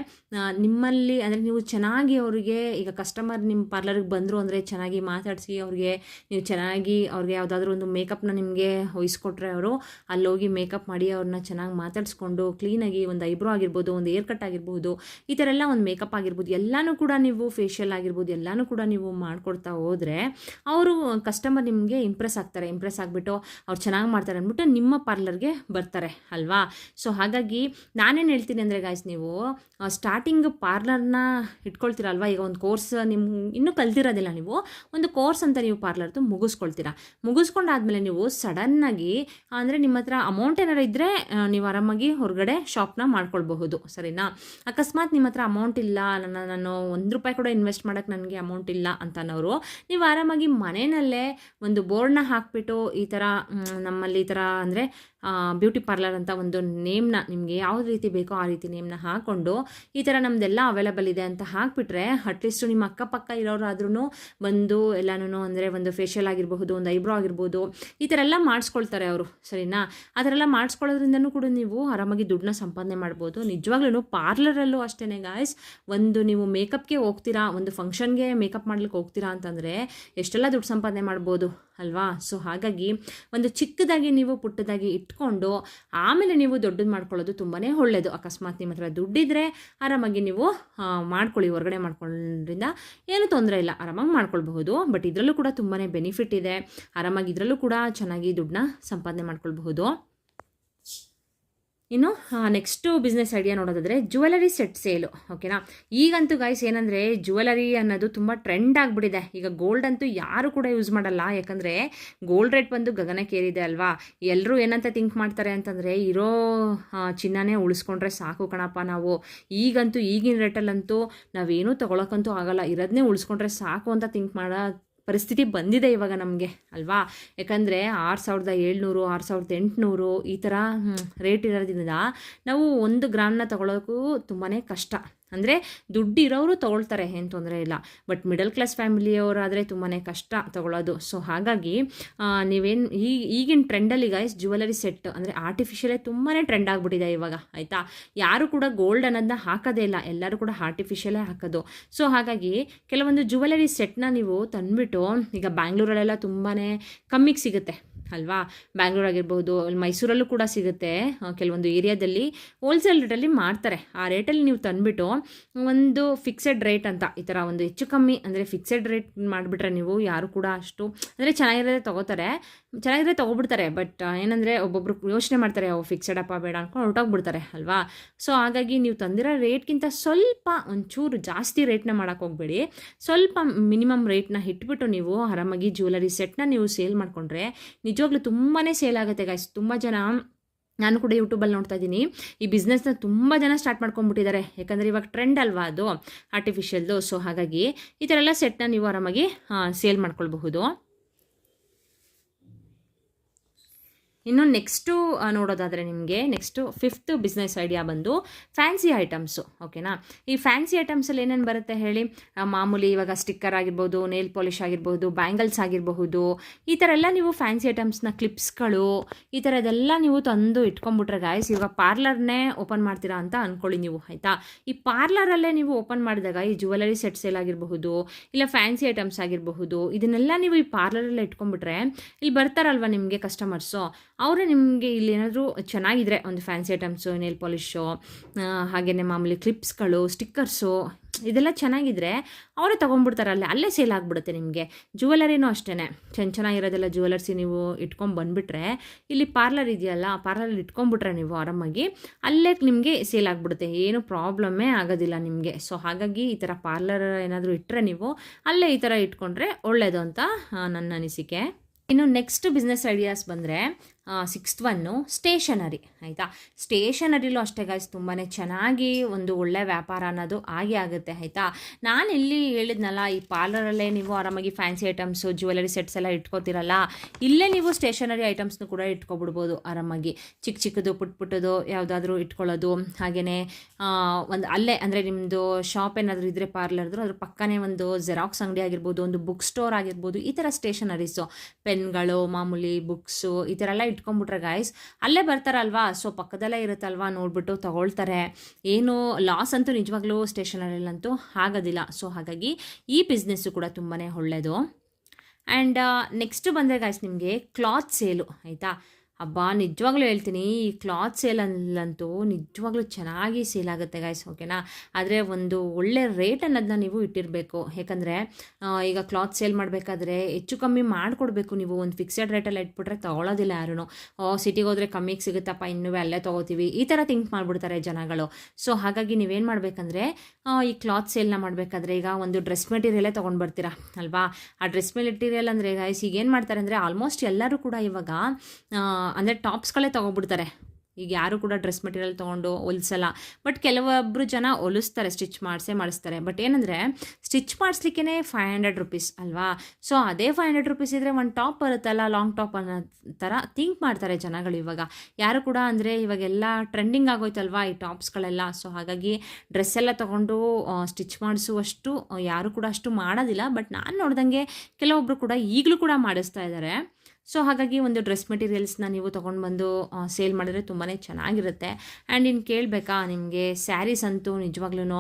ನಿಮ್ಮಲ್ಲಿ, ಅಂದರೆ ನೀವು ಚೆನ್ನಾಗಿ ಅವರಿಗೆ, ಈಗ ಕಸ್ಟಮರ್ ನಿಮ್ಮ ಪಾರ್ಲರ್ಗೆ ಬಂದರು ಅಂದರೆ ಚೆನ್ನಾಗಿ ಮಾತಾಡಿಸಿ, ಅವ್ರಿಗೆ ನೀವು ಚೆನ್ನಾಗಿ ಅವ್ರಿಗೆ ಯಾವುದಾದ್ರೂ ಒಂದು ಮೇಕಪ್ನ ನಿಮಗೆ ವಹಿಸ್ಕೊಟ್ರೆ ಅವರು ಅಲ್ಲಿ ಹೋಗಿ ಮೇಕಪ್ ಮಾಡಿ ಅವ್ರನ್ನ ಚೆನ್ನಾಗಿ ಮಾತಾಡಿಸ್ಕೊಂಡು ಕ್ಲೀನಾಗಿ ಒಂದು ಐಬ್ರೋ ಆಗಿರ್ಬೋದು, ಒಂದು ಏರ್ ಕಟ್ ಆಗಿರ್ಬೋದು, ಈ ಥರ ಎಲ್ಲ ಒಂದು ಮೇಕಪ್ ಆಗಿರ್ಬೋದು, ಎಲ್ಲನೂ ಕೂಡ ನೀವು ಫೇಶಿಯಲ್ ಆಗಿರ್ಬೋದು, ಎಲ್ಲನೂ ಕೂಡ ನೀವು ಮಾಡ್ಕೊಡ್ತಾ ಹೋದರೆ ಅವರು ಕಸ್ಟಮರ್ ನಿಮಗೆ ಇಂಪ್ರೆಸ್ ಆಗ್ತಾರೆ. ಇಂಪ್ರೆಸ್ ಆಗಿಬಿಟ್ಟು ಅವ್ರು ಚೆನ್ನಾಗಿ ಮಾಡ್ತಾರೆ ಅಂದ್ಬಿಟ್ಟು ನಿಮ್ಮ ಪಾರ್ಲರ್ಗೆ ಬರ್ತಾರೆ ಅಲ್ವಾ? ಸೊ ಹಾಗಾಗಿ ನಾನೇನು ಹೇಳ್ತೀನಿ ಅಂದರೆ ಗಾಯ್ಸ್ ನೀವು ಸ್ಟಾರ್ಟಿಂಗ್ ಪಾರ್ಲರ್ನ ಇಟ್ಕೊಳ್ತೀರಲ್ವಾ ಈಗ ಒಂದು ಕೋರ್ಸ್ ನಿಮ್ಮ ಇನ್ನೂ ಕಲ್ತಿರೋದಿಲ್ಲ ನೀವು, ಒಂದು ಕೋರ್ಸ್ ಅಂತ ನೀವು ಪಾರ್ಲರ್ದು ಮುಗಿಸ್ಕೊಳ್ತೀರಾ? ಮುಗಿಸ್ಕೊಂಡಾದ್ಮೇಲೆ ನೀವು ಸಡನ್ನಾಗಿ ಅಂದರೆ ನಿಮ್ಮ ಹತ್ರ ಅಮೌಂಟ್ ಏನಾರು ಇದ್ದರೆ ನೀವು ಆರಾಮಾಗಿ ಹೊರಗಡೆ ಶಾಪ್ನ ಮಾಡ್ಕೊಳ್ಬಹುದು, ಸರಿನಾ? ಅಕಸ್ಮಾತ್ ನಿಮ್ಮ ಹತ್ರ ಅಮೌಂಟ್ ಇಲ್ಲ, ನನ್ನ, ನಾನು ಒಂದು ರೂಪಾಯಿ ಕೂಡ ಇನ್ವೆಸ್ಟ್ ಮಾಡೋಕ್ಕೆ ನನಗೆ ಅಮೌಂಟ್ ಇಲ್ಲ ಅಂತ ಅನ್ನೋರು ನೀವು ಆರಾಮಾಗಿ ಮನೆಯಲ್ಲೇ ಒಂದು ಬೋರ್ಡ್ನ ಹಾಕ್ಬಿಟ್ಟು ಈ ಥರ ನಮ್ಮಲ್ಲಿ ಈ ಥರ ಅಂದರೆ ಬ್ಯೂಟಿ ಪಾರ್ಲರ್ ಅಂತ ಒಂದು ನೇಮ್ನ ನಿಮಗೆ ಯಾವ ರೀತಿ ಬೇಕೋ ಆ ರೀತಿ ನೇಮ್ನ ಹಾಕ್ಕೊಂಡು ಈ ಥರ ನಮ್ಮದೆಲ್ಲ ಅವೈಲಬಲ್ ಇದೆ ಅಂತ ಹಾಕ್ಬಿಟ್ರೆ ಅಟ್ಲೀಸ್ಟ್ ನಿಮ್ಮ ಅಕ್ಕಪಕ್ಕ ಇರೋರಾದ್ರೂ ಬಂದು ಎಲ್ಲನೂ ಅಂದರೆ ಒಂದು ಫೇಶಿಯಲ್ ಆಗಿರಬಹುದು, ಒಂದು ಐಬ್ರೋ ಆಗಿರ್ಬೋದು, ಈ ಥರ ಎಲ್ಲ ಮಾಡಿಸ್ಕೊಳ್ತಾರೆ ಅವರು, ಸರಿನಾ? ಆ ಥರ ಎಲ್ಲ ಮಾಡಿಸ್ಕೊಳ್ಳೋದ್ರಿಂದನೂ ಕೂಡ ನೀವು ಆರಾಮಾಗಿ ದುಡ್ಡನ್ನ ಸಂಪಾದನೆ ಮಾಡ್ಬೋದು. ನಿಜವಾಗ್ಲೂ ಪಾರ್ಲರಲ್ಲೂ ಅಷ್ಟೇ ಗಾಯ್ಸ್ ಒಂದು ನೀವು ಮೇಕಪ್ಗೆ ಹೋಗ್ತೀರಾ, ಒಂದು ಫಂಕ್ಷನ್ಗೆ ಮೇಕಪ್ ಮಾಡ್ಲಿಕ್ಕೆ ಹೋಗ್ತೀರಾ ಅಂತಂದರೆ ಎಷ್ಟೆಲ್ಲ ದುಡ್ಡು ಸಂಪಾದನೆ ಮಾಡ್ಬೋದು? ಅಲ್ವಾ? ಸೊ ಹಾಗಾಗಿ ಒಂದು ಚಿಕ್ಕದಾಗಿ ನೀವು ಪುಟ್ಟದಾಗಿ ಇಟ್ಕೊಂಡು ಆಮೇಲೆ ನೀವು ದೊಡ್ಡದು ಮಾಡ್ಕೊಳ್ಳೋದು ತುಂಬಾ ಒಳ್ಳೆಯದು ಅಕಸ್ಮಾತ್ ನಿಮ್ಮ ಹತ್ರ ದುಡ್ಡಿದ್ರೆ ಆರಾಮಾಗಿ ನೀವು ಮಾಡ್ಕೊಳ್ಳಿ. ಹೊರಗಡೆ ಮಾಡ್ಕೊಳ್ಳೋದ್ರಿಂದ ಏನೂ ತೊಂದರೆ ಇಲ್ಲ. ಆರಾಮಾಗಿ ಮಾಡ್ಕೊಳ್ಬಹುದು. ಬಟ್ ಇದರಲ್ಲೂ ಕೂಡ ತುಂಬಾ ಬೆನಿಫಿಟ್ ಇದೆ. ಆರಾಮಾಗಿ ಇದರಲ್ಲೂ ಕೂಡ ಚೆನ್ನಾಗಿ ದುಡ್ಡನ್ನ ಸಂಪಾದನೆ ಮಾಡ್ಕೊಳ್ಬಹುದು. ಇನ್ನು ನೆಕ್ಸ್ಟು ಬಿಸ್ನೆಸ್ ಐಡಿಯಾ ನೋಡೋದಾದರೆ ಜುವೆಲರಿ ಸೆಟ್ ಸೇಲು ಓಕೆನಾ ಈಗಂತೂ ಗೈಸ್ ಏನಂದರೆ ಜುವೆಲರಿ ಅನ್ನೋದು ತುಂಬ ಟ್ರೆಂಡ್ ಆಗಿಬಿಟ್ಟಿದೆ. ಈಗ ಗೋಲ್ಡ್ ಅಂತೂ ಯಾರು ಕೂಡ ಯೂಸ್ ಮಾಡಲ್ಲ. ಯಾಕಂದರೆ ಗೋಲ್ಡ್ ರೇಟ್ ಬಂದು ಗಗನಕ್ಕೇರಿದೆ ಅಲ್ವಾ? ಎಲ್ಲರೂ ಏನಂತ ಥಿಂಕ್ ಮಾಡ್ತಾರೆ ಅಂತಂದರೆ ಇರೋ ಚಿನ್ನನೇ ಉಳಿಸ್ಕೊಂಡ್ರೆ ಸಾಕು ಕಣಪ್ಪ ನಾವು. ಈಗಂತೂ ಈಗಿನ ರೇಟಲ್ಲಂತೂ ನಾವೇನೂ ತೊಗೊಳಕ್ಕಂತೂ ಆಗಲ್ಲ. ಇರೋದನ್ನೇ ಉಳಿಸ್ಕೊಂಡ್ರೆ ಸಾಕು ಅಂತ ಥಿಂಕ್ ಮಾಡೋ ಪರಿಸ್ಥಿತಿ ಬಂದಿದೆ ಇವಾಗ ನಮಗೆ, ಅಲ್ವಾ? ಯಾಕಂದರೆ ಆರು ಸಾವಿರದ ಏಳ್ನೂರು, ಆರು ಸಾವಿರದ ಎಂಟುನೂರು ಈ ಥರ ರೇಟ್ ಇರೋದ್ರಿಂದ ನಾವು ಒಂದು ಗ್ರಾಮ್ನ ತಗೊಳ್ಳೋಕ್ಕೂ ತುಂಬಾ ಕಷ್ಟ. ಅಂದರೆ ದುಡ್ಡು ಇರೋರು ತೊಗೊಳ್ತಾರೆ, ಏನು ತೊಂದರೆ ಇಲ್ಲ. ಬಟ್ ಮಿಡಲ್ ಕ್ಲಾಸ್ ಫ್ಯಾಮಿಲಿಯವರಾದರೆ ತುಂಬಾ ಕಷ್ಟ ತೊಗೊಳ್ಳೋದು ಸೊ ಹಾಗಾಗಿ ನೀವೇನು, ಈ, ಈಗಿನ ಟ್ರೆಂಡಲ್ಲಿ ಗೈಸ್ ಜ್ಯುವೆಲರಿ ಸೆಟ್ ಅಂದರೆ ಆರ್ಟಿಫಿಷಿಯಲೇ ತುಂಬಾ ಟ್ರೆಂಡ್ ಆಗಿಬಿಟ್ಟಿದೆ ಇವಾಗ, ಆಯಿತಾ? ಯಾರು ಕೂಡ ಗೋಲ್ಡ್ ಅನ್ನೋದನ್ನ ಹಾಕೋದೇ ಇಲ್ಲ. ಎಲ್ಲರೂ ಕೂಡ ಆರ್ಟಿಫಿಷಿಯಲೇ ಹಾಕೋದು. ಸೊ ಹಾಗಾಗಿ ಕೆಲವೊಂದು ಜ್ಯುವೆಲರಿ ಸೆಟ್ನ ನೀವು ತಂದುಬಿಟ್ಟು, ಈಗ ಬ್ಯಾಂಗ್ಳೂರಲ್ಲೆಲ್ಲ ತುಂಬಾ ಕಮ್ಮಿಗೆ ಸಿಗುತ್ತೆ. ಅಲ್ವಾ? ಬ್ಯಾಂಗ್ಳೂರ್ ಆಗಿರ್ಬೋದು, ಅಲ್ಲಿ ಮೈಸೂರಲ್ಲೂ ಕೂಡ ಸಿಗುತ್ತೆ. ಕೆಲವೊಂದು ಏರಿಯಾದಲ್ಲಿ ಹೋಲ್ಸೇಲ್ ರೇಟಲ್ಲಿ ಮಾಡ್ತಾರೆ. ಆ ರೇಟಲ್ಲಿ ನೀವು ತಂದುಬಿಟ್ಟು ಒಂದು ಫಿಕ್ಸೆಡ್ ರೇಟ್ ಅಂತ, ಈ ಥರ ಒಂದು ಹೆಚ್ಚು ಕಮ್ಮಿ ಅಂದರೆ ಫಿಕ್ಸೆಡ್ ರೇಟ್ ಮಾಡಿಬಿಟ್ರೆ ನೀವು ಯಾರು ಕೂಡ ಅಷ್ಟು, ಅಂದರೆ ಚೆನ್ನಾಗಿರೋದೇ ತೊಗೋತಾರೆ. ಚೆನ್ನಾಗಿರೋದೇ ತೊಗೊಬಿಡ್ತಾರೆ, ಬಟ್ ಏನಂದರೆ ಒಬ್ಬೊಬ್ರು ಯೋಚನೆ ಮಾಡ್ತಾರೆ ಅವು ಫಿಕ್ಸೆಡ್ ಅಪ್ಪ ಬೇಡ ಅನ್ಕೊಂಡು ಹೊರಟೋಗ್ಬಿಡ್ತಾರೆ, ಅಲ್ವಾ? ಸೊ ಹಾಗಾಗಿ ನೀವು ತಂದಿರೋ ರೇಟ್ಗಿಂತ ಸ್ವಲ್ಪ ಒಂಚೂರು ಜಾಸ್ತಿ ರೇಟ್ನ ಹೋಗಬೇಡಿ. ಸ್ವಲ್ಪ ಮಿನಿಮಮ್ ರೇಟ್ನ ಇಟ್ಬಿಟ್ಟು ನೀವು ಆರಾಮಾಗಿ ಜ್ಯುವೆಲರಿ ಸೆಟ್ನ ನೀವು ಸೇಲ್ ಮಾಡಿಕೊಂಡ್ರೆ ನಿಜವಾಗ್ಲೂ ತುಂಬಾ ಸೇಲ್ ಆಗುತ್ತೆ ಗಾಯ್ಸ್ ತುಂಬ ಜನ, ನಾನು ಕೂಡ ಯೂಟ್ಯೂಬಲ್ಲಿ ನೋಡ್ತಾ ಇದ್ದೀನಿ. ಈ ಬಿಸ್ನೆಸ್ನ ತುಂಬ ಜನ ಸ್ಟಾರ್ಟ್ ಮಾಡ್ಕೊಂಡ್ಬಿಟ್ಟಿದ್ದಾರೆ. ಯಾಕಂದರೆ ಇವಾಗ ಟ್ರೆಂಡ್ ಅಲ್ವಾ ಅದು? ಆರ್ಟಿಫಿಷಿಯಲ್ದು ಸೊ ಹಾಗಾಗಿ ಈ ಥರ ಎಲ್ಲ ಸೆಟ್ನ ನೀವು ಆರಾಮಾಗಿ ಸೇಲ್ ಮಾಡ್ಕೊಳ್ಬಹುದು. ಇನ್ನು ನೆಕ್ಸ್ಟು ನೋಡೋದಾದರೆ ನಿಮಗೆ ನೆಕ್ಸ್ಟು ಫಿಫ್ತ್ ಬಿಸ್ನೆಸ್ ಐಡಿಯಾ ಬಂದು ಫ್ಯಾನ್ಸಿ ಐಟಮ್ಸು ಓಕೆನಾ ಈ ಫ್ಯಾನ್ಸಿ ಐಟಮ್ಸಲ್ಲಿ ಏನೇನು ಬರುತ್ತೆ ಹೇಳಿ? ಮಾಮೂಲಿ ಇವಾಗ ಸ್ಟಿಕ್ಕರ್ ಆಗಿರ್ಬೋದು ನೇಲ್ ಪಾಲಿಶ್ ಆಗಿರ್ಬೋದು ಬ್ಯಾಂಗಲ್ಸ್ ಆಗಿರಬಹುದು, ಈ ಥರ ಎಲ್ಲ ನೀವು ಫ್ಯಾನ್ಸಿ ಐಟಮ್ಸ್ನ ಕ್ಲಿಪ್ಸ್ಗಳು ಈ ಥರದ್ದೆಲ್ಲ ನೀವು ತಂದು ಇಟ್ಕೊಂಡ್ಬಿಟ್ರೆ ಗಾಯ್ಸ್ ಇವಾಗ ಪಾರ್ಲರ್ನೇ ಓಪನ್ ಮಾಡ್ತೀರಾ ಅಂತ ಅಂದ್ಕೊಳ್ಳಿ ನೀವು, ಆಯಿತಾ? ಈ ಪಾರ್ಲರಲ್ಲೇ ನೀವು ಓಪನ್ ಮಾಡಿದಾಗ ಈ ಜುವೆಲರಿ ಸೆಟ್ ಸೇಲ್ ಆಗಿರಬಹುದು, ಇಲ್ಲ ಫ್ಯಾನ್ಸಿ ಐಟಮ್ಸ್ ಆಗಿರಬಹುದು, ಇದನ್ನೆಲ್ಲ ನೀವು ಈ ಪಾರ್ಲರಲ್ಲೇ ಇಟ್ಕೊಂಡ್ಬಿಟ್ರೆ, ಇಲ್ಲಿ ಬರ್ತಾರಲ್ವ ನಿಮಗೆ ಕಸ್ಟಮರ್ಸು ಅವರೇ ನಿಮಗೆ ಇಲ್ಲಿ ಏನಾದರೂ ಚೆನ್ನಾಗಿದ್ರೆ ಒಂದು ಫ್ಯಾನ್ಸಿ ಐಟಮ್ಸು ನೇಲ್ ಪಾಲಿಶು ಹಾಗೆಯೇ ಮಾಮೂಲಿ ಕ್ಲಿಪ್ಸ್ಗಳು ಸ್ಟಿಕ್ಕರ್ಸು ಇದೆಲ್ಲ ಚೆನ್ನಾಗಿದ್ರೆ ಅವರೇ ತೊಗೊಂಡ್ಬಿಡ್ತಾರೆ ಅಲ್ಲೇ ಅಲ್ಲೇ ಸೇಲ್ ಆಗಿಬಿಡುತ್ತೆ ನಿಮಗೆ. ಜುವೆಲರಿನೂ ಅಷ್ಟೇ ಚೆನ್ನ ಚೆನ್ನಾಗಿರೋದೆಲ್ಲ ಜುವೆಲರ್ಸಿ ನೀವು ಇಟ್ಕೊಂಡು ಬಂದುಬಿಟ್ರೆ, ಇಲ್ಲಿ ಪಾರ್ಲರ್ ಇದೆಯಲ್ಲ ಪಾರ್ಲರ್ ಇಟ್ಕೊಂಡ್ಬಿಟ್ರೆ ನೀವು ಆರಾಮಾಗಿ ಅಲ್ಲೇ ನಿಮಗೆ ಸೇಲ್ ಆಗಿಬಿಡುತ್ತೆ. ಏನು ಪ್ರಾಬ್ಲಮ್ಮೇ ಆಗೋದಿಲ್ಲ ನಿಮಗೆ. ಸೊ ಹಾಗಾಗಿ ಈ ಥರ ಪಾರ್ಲರ್ ಏನಾದರೂ ಇಟ್ಟರೆ ನೀವು ಅಲ್ಲೇ ಈ ಥರ ಇಟ್ಕೊಂಡ್ರೆ ಒಳ್ಳೆಯದು ಅಂತ ನನ್ನ ಅನಿಸಿಕೆ. ಇನ್ನು ನೆಕ್ಸ್ಟ್ ಬಿಸ್ನೆಸ್ ಐಡಿಯಾಸ್ ಬಂದರೆ ಸಿಕ್ಸ್ತ್ ಒನ್ನು ಸ್ಟೇಷನರಿ ಆಯಿತಾ? ಸ್ಟೇಷನರಿಲೂ ಅಷ್ಟೇ ಗಾಯ್ಸ್ ತುಂಬಾ ಚೆನ್ನಾಗಿ ಒಂದು ಒಳ್ಳೆ ವ್ಯಾಪಾರ ಅನ್ನೋದು ಆಗೇ ಆಗುತ್ತೆ, ಆಯಿತಾ? ನಾನು ಇಲ್ಲಿ ಹೇಳಿದ್ನಲ್ಲ, ಈ ಪಾರ್ಲರಲ್ಲೇ ನೀವು ಆರಾಮಾಗಿ ಫ್ಯಾನ್ಸಿ ಐಟಮ್ಸು ಜ್ಯುವೆಲರಿ ಸೆಟ್ಸ್ ಎಲ್ಲ ಇಟ್ಕೋತಿರಲ್ಲ, ಇಲ್ಲೇ ನೀವು ಸ್ಟೇಷನರಿ ಐಟಮ್ಸ್ನು ಕೂಡ ಇಟ್ಕೊಬಿಡ್ಬೋದು ಆರಾಮಾಗಿ. ಚಿಕ್ಕ ಚಿಕ್ಕದು, ಪುಟ್ ಪುಟ್ಟದು ಯಾವುದಾದ್ರೂ ಇಟ್ಕೊಳ್ಳೋದು ಹಾಗೆಯೇ ಒಂದು ಅಲ್ಲೇ, ಅಂದರೆ ನಿಮ್ಮದು ಶಾಪ್ ಏನಾದರೂ ಇದ್ದರೆ ಪಾರ್ಲರ್ದು ಅದ್ರ ಪಕ್ಕನೇ ಒಂದು ಜೆರಾಕ್ಸ್ ಅಂಗಡಿ ಆಗಿರ್ಬೋದು, ಒಂದು ಬುಕ್ ಸ್ಟೋರ್ ಆಗಿರ್ಬೋದು, ಈ ಥರ ಸ್ಟೇಷನರೀಸು ಪೆನ್ಗಳು ಮಾಮೂಲಿ ಬುಕ್ಸು ಈ ಥರ ಎಲ್ಲ ಇಟ್ಕೊಂಡ್ಬಿಟ್ರೆ ಗಾಯ್ಸ್ ಅಲ್ಲೇ ಬರ್ತಾರಲ್ವಾ? ಸೊ ಪಕ್ಕದಲ್ಲೇ ಇರುತ್ತಲ್ವಾ? ನೋಡ್ಬಿಟ್ಟು ತಗೊಳ್ತಾರೆ. ಏನು ಲಾಸ್ ಅಂತೂ ನಿಜವಾಗ್ಲೂ ಸ್ಟೇಷನರಿಲಂತೂ ಆಗೋದಿಲ್ಲ. ಸೊ ಹಾಗಾಗಿ ಈ ಬಿಸ್ನೆಸ್ಸು ಕೂಡ ತುಂಬಾ ಒಳ್ಳೆಯದು ಆ್ಯಂಡ್ ನೆಕ್ಸ್ಟ್ ಬಂದರೆ ಗಾಯ್ಸ್ ನಿಮಗೆ ಕ್ಲಾತ್ ಸೇಲು ಆಯಿತಾ? ಹಬ್ಬ ನಿಜವಾಗ್ಲೂ ಹೇಳ್ತೀನಿ, ಈ ಕ್ಲಾತ್ ಸೇಲಲ್ಲಂತೂ ನಿಜವಾಗ್ಲೂ ಚೆನ್ನಾಗಿ ಸೇಲ್ ಆಗುತ್ತೆ ಗಾಯ್ಸ್ ಓಕೆನಾ ಆದರೆ ಒಂದು ಒಳ್ಳೆ ರೇಟ್ ಅನ್ನೋದನ್ನ ನೀವು ಇಟ್ಟಿರಬೇಕು. ಯಾಕಂದರೆ ಈಗ ಕ್ಲಾತ್ ಸೇಲ್ ಮಾಡಬೇಕಾದ್ರೆ ಹೆಚ್ಚು ಕಮ್ಮಿ ಮಾಡಿಕೊಡ್ಬೇಕು ನೀವು. ಒಂದು ಫಿಕ್ಸೆಡ್ ರೇಟಲ್ಲಿ ಇಟ್ಬಿಟ್ರೆ ತೊಗೊಳೋದಿಲ್ಲ ಯಾರೂ ಸಿಟಿಗೆ ಹೋದರೆ ಕಮ್ಮಿಗೆ ಸಿಗುತ್ತಪ್ಪ, ಇನ್ನೂ ಅಲ್ಲೇ ತೊಗೋತೀವಿ. ಈ ಥರ ಥಿಂಕ್ ಮಾಡಿಬಿಡ್ತಾರೆ ಜನಗಳು. ಸೊ ಹಾಗಾಗಿ ನೀವೇನು ಮಾಡಬೇಕಂದ್ರೆ ಈ ಕ್ಲಾತ್ ಸೇಲ್ನ ಮಾಡಬೇಕಾದ್ರೆ ಈಗ ಒಂದು ಡ್ರೆಸ್ ಮೆಟೀರಿಯಲೇ ತೊಗೊಂಡು ಬರ್ತೀರಾ, ಅಲ್ವಾ? ಆ ಡ್ರೆಸ್ ಮೆಟೀರಿಯಲ್ ಅಂದರೆ ಗಾಯ್ಸ್ ಈಗ ಏನು ಮಾಡ್ತಾರೆ ಅಂದರೆ ಆಲ್ಮೋಸ್ಟ್ ಎಲ್ಲರೂ ಕೂಡ ಇವಾಗ ಅಂದರೆ ಟಾಪ್ಸ್ಗಳೇ ತೊಗೊಬಿಡ್ತಾರೆ ಈಗ ಯಾರು ಕೂಡ ಡ್ರೆಸ್ ಮೆಟೀರಿಯಲ್ ತೊಗೊಂಡು ಹೊಲಿಸಲ್ಲ. ಬಟ್ ಕೆಲವೊಬ್ಬರು ಜನ ಹೊಲಿಸ್ತಾರೆ ಸ್ಟಿಚ್ ಮಾಡಿಸೇ ಮಾಡಿಸ್ತಾರೆ. ಬಟ್ ಏನಂದರೆ ಸ್ಟಿಚ್ ಮಾಡಿಸ್ಲಿಕ್ಕೇ ಫೈವ್ ಹಂಡ್ರೆಡ್ ರುಪೀಸ್ ಅಲ್ವಾ? ಸೊ ಅದೇ ಫೈವ್ ಹಂಡ್ರೆಡ್ ರುಪೀಸ್ ಇದ್ದರೆ ಒಂದು ಟಾಪ್ ಬರುತ್ತಲ್ಲ ಲಾಂಗ್ ಟಾಪ್ ಅನ್ನೋ ಥರ ಥಿಂಕ್ ಮಾಡ್ತಾರೆ ಜನಗಳು ಇವಾಗ. ಯಾರು ಕೂಡ ಅಂದರೆ ಇವಾಗೆಲ್ಲ ಟ್ರೆಂಡಿಂಗ್ ಆಗೋಯ್ತಲ್ವಾ ಈ ಟಾಪ್ಸ್ಗಳೆಲ್ಲ ಸೊ ಹಾಗಾಗಿ ಡ್ರೆಸ್ ಎಲ್ಲ ತೊಗೊಂಡು ಸ್ಟಿಚ್ ಮಾಡಿಸುವಷ್ಟು, ಯಾರು ಕೂಡ ಅಷ್ಟು ಮಾಡೋದಿಲ್ಲ. ಬಟ್ ನಾನು ನೋಡ್ದಂಗೆ ಕೆಲವೊಬ್ಬರು ಕೂಡ ಈಗಲೂ ಕೂಡ ಮಾಡಿಸ್ತಾ ಇದ್ದಾರೆ ಸೊ ಹಾಗಾಗಿ ಒಂದು ಡ್ರೆಸ್ ಮೆಟೀರಿಯಲ್ಸ್ನ ನೀವು ತೊಗೊಂಡು ಬಂದು ಸೇಲ್ ಮಾಡಿದ್ರೆ ತುಂಬಾ ಚೆನ್ನಾಗಿರುತ್ತೆ. ಆ್ಯಂಡ್ ಇನ್ನು ಕೇಳಬೇಕಾ, ನಿಮಗೆ ಸ್ಯಾರೀಸ್ ಅಂತೂ ನಿಜವಾಗ್ಲೂ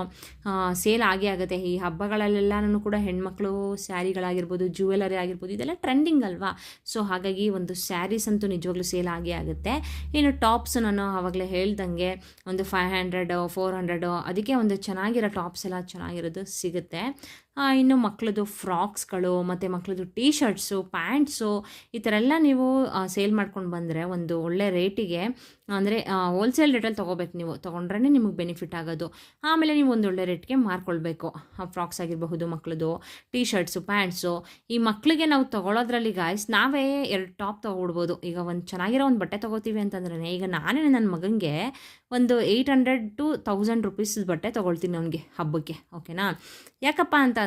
ಸೇಲ್ ಆಗೇ ಆಗುತ್ತೆ. ಈ ಹಬ್ಬಗಳಲ್ಲೆಲ್ಲನೂ ಕೂಡ ಹೆಣ್ಮಕ್ಳು ಸ್ಯಾರಿಗಳಾಗಿರ್ಬೋದು ಜ್ಯುವೆಲರಿ ಆಗಿರ್ಬೋದು, ಇದೆಲ್ಲ ಟ್ರೆಂಡಿಂಗ್ ಅಲ್ವಾ? ಸೊ ಹಾಗಾಗಿ ಒಂದು ಸ್ಯಾರೀಸ್ ಅಂತೂ ನಿಜವಾಗ್ಲೂ ಸೇಲ್ ಆಗೇ ಆಗುತ್ತೆ. ಇನ್ನು ಟಾಪ್ಸ್ ನಾನು ಆವಾಗಲೇ ಹೇಳ್ದಂಗೆ, ಒಂದು ಫೈವ್ ಹಂಡ್ರೆಡು ಫೋರ್ ಹಂಡ್ರೆಡು ಅದಕ್ಕೆ ಒಂದು ಚೆನ್ನಾಗಿರೋ ಟಾಪ್ಸ್ ಎಲ್ಲ ಚೆನ್ನಾಗಿರೋದು ಸಿಗುತ್ತೆ. ಇನ್ನು ಮಕ್ಕಳದು ಫ್ರಾಕ್ಸ್ಗಳು, ಮತ್ತು ಮಕ್ಕಳದು ಟೀ ಶರ್ಟ್ಸು ಪ್ಯಾಂಟ್ಸು ಈ ಥರ ಎಲ್ಲ ನೀವು ಸೇಲ್ ಮಾಡ್ಕೊಂಡು ಬಂದರೆ ಒಂದು ಒಳ್ಳೆ ರೇಟಿಗೆ ಅಂದರೆ ಹೋಲ್ಸೇಲ್ ರೇಟಲ್ಲಿ ತೊಗೋಬೇಕು ನೀವು. ತೊಗೊಂಡ್ರೆ ನಿಮಗೆ ಬೆನಿಫಿಟ್ ಆಗೋದು. ಆಮೇಲೆ ನೀವು ಒಂದು ಒಳ್ಳೆ ರೇಟ್ಗೆ ಮಾರ್ಕೊಳ್ಬೇಕು. ಫ್ರಾಕ್ಸ್ ಆಗಿರಬಹುದು ಮಕ್ಕಳದು ಟೀ ಶರ್ಟ್ಸು ಪ್ಯಾಂಟ್ಸು ಈ ಮಕ್ಕಳಿಗೆ ನಾವು ತೊಗೊಳೋದ್ರಲ್ಲಿ ಗಾಯ್ಸ್ ನಾವೇ ಎರಡು ಟಾಪ್ ತೊಗೊಬಿಡ್ಬೋದು ಈಗ ಒಂದು ಚೆನ್ನಾಗಿರೋ ಒಂದು ಬಟ್ಟೆ ತೊಗೋತೀವಿ ಅಂತಂದ್ರೆ ಈಗ ನಾನೇ ನನ್ನ ಮಗನಿಗೆ ಒಂದು eight hundred to thousand rupees ಬಟ್ಟೆ ತೊಗೊಳ್ತೀನಿ ಅವನಿಗೆ ಹಬ್ಬಕ್ಕೆ ಓಕೆನಾ ಯಾಕಪ್ಪ ಅಂತ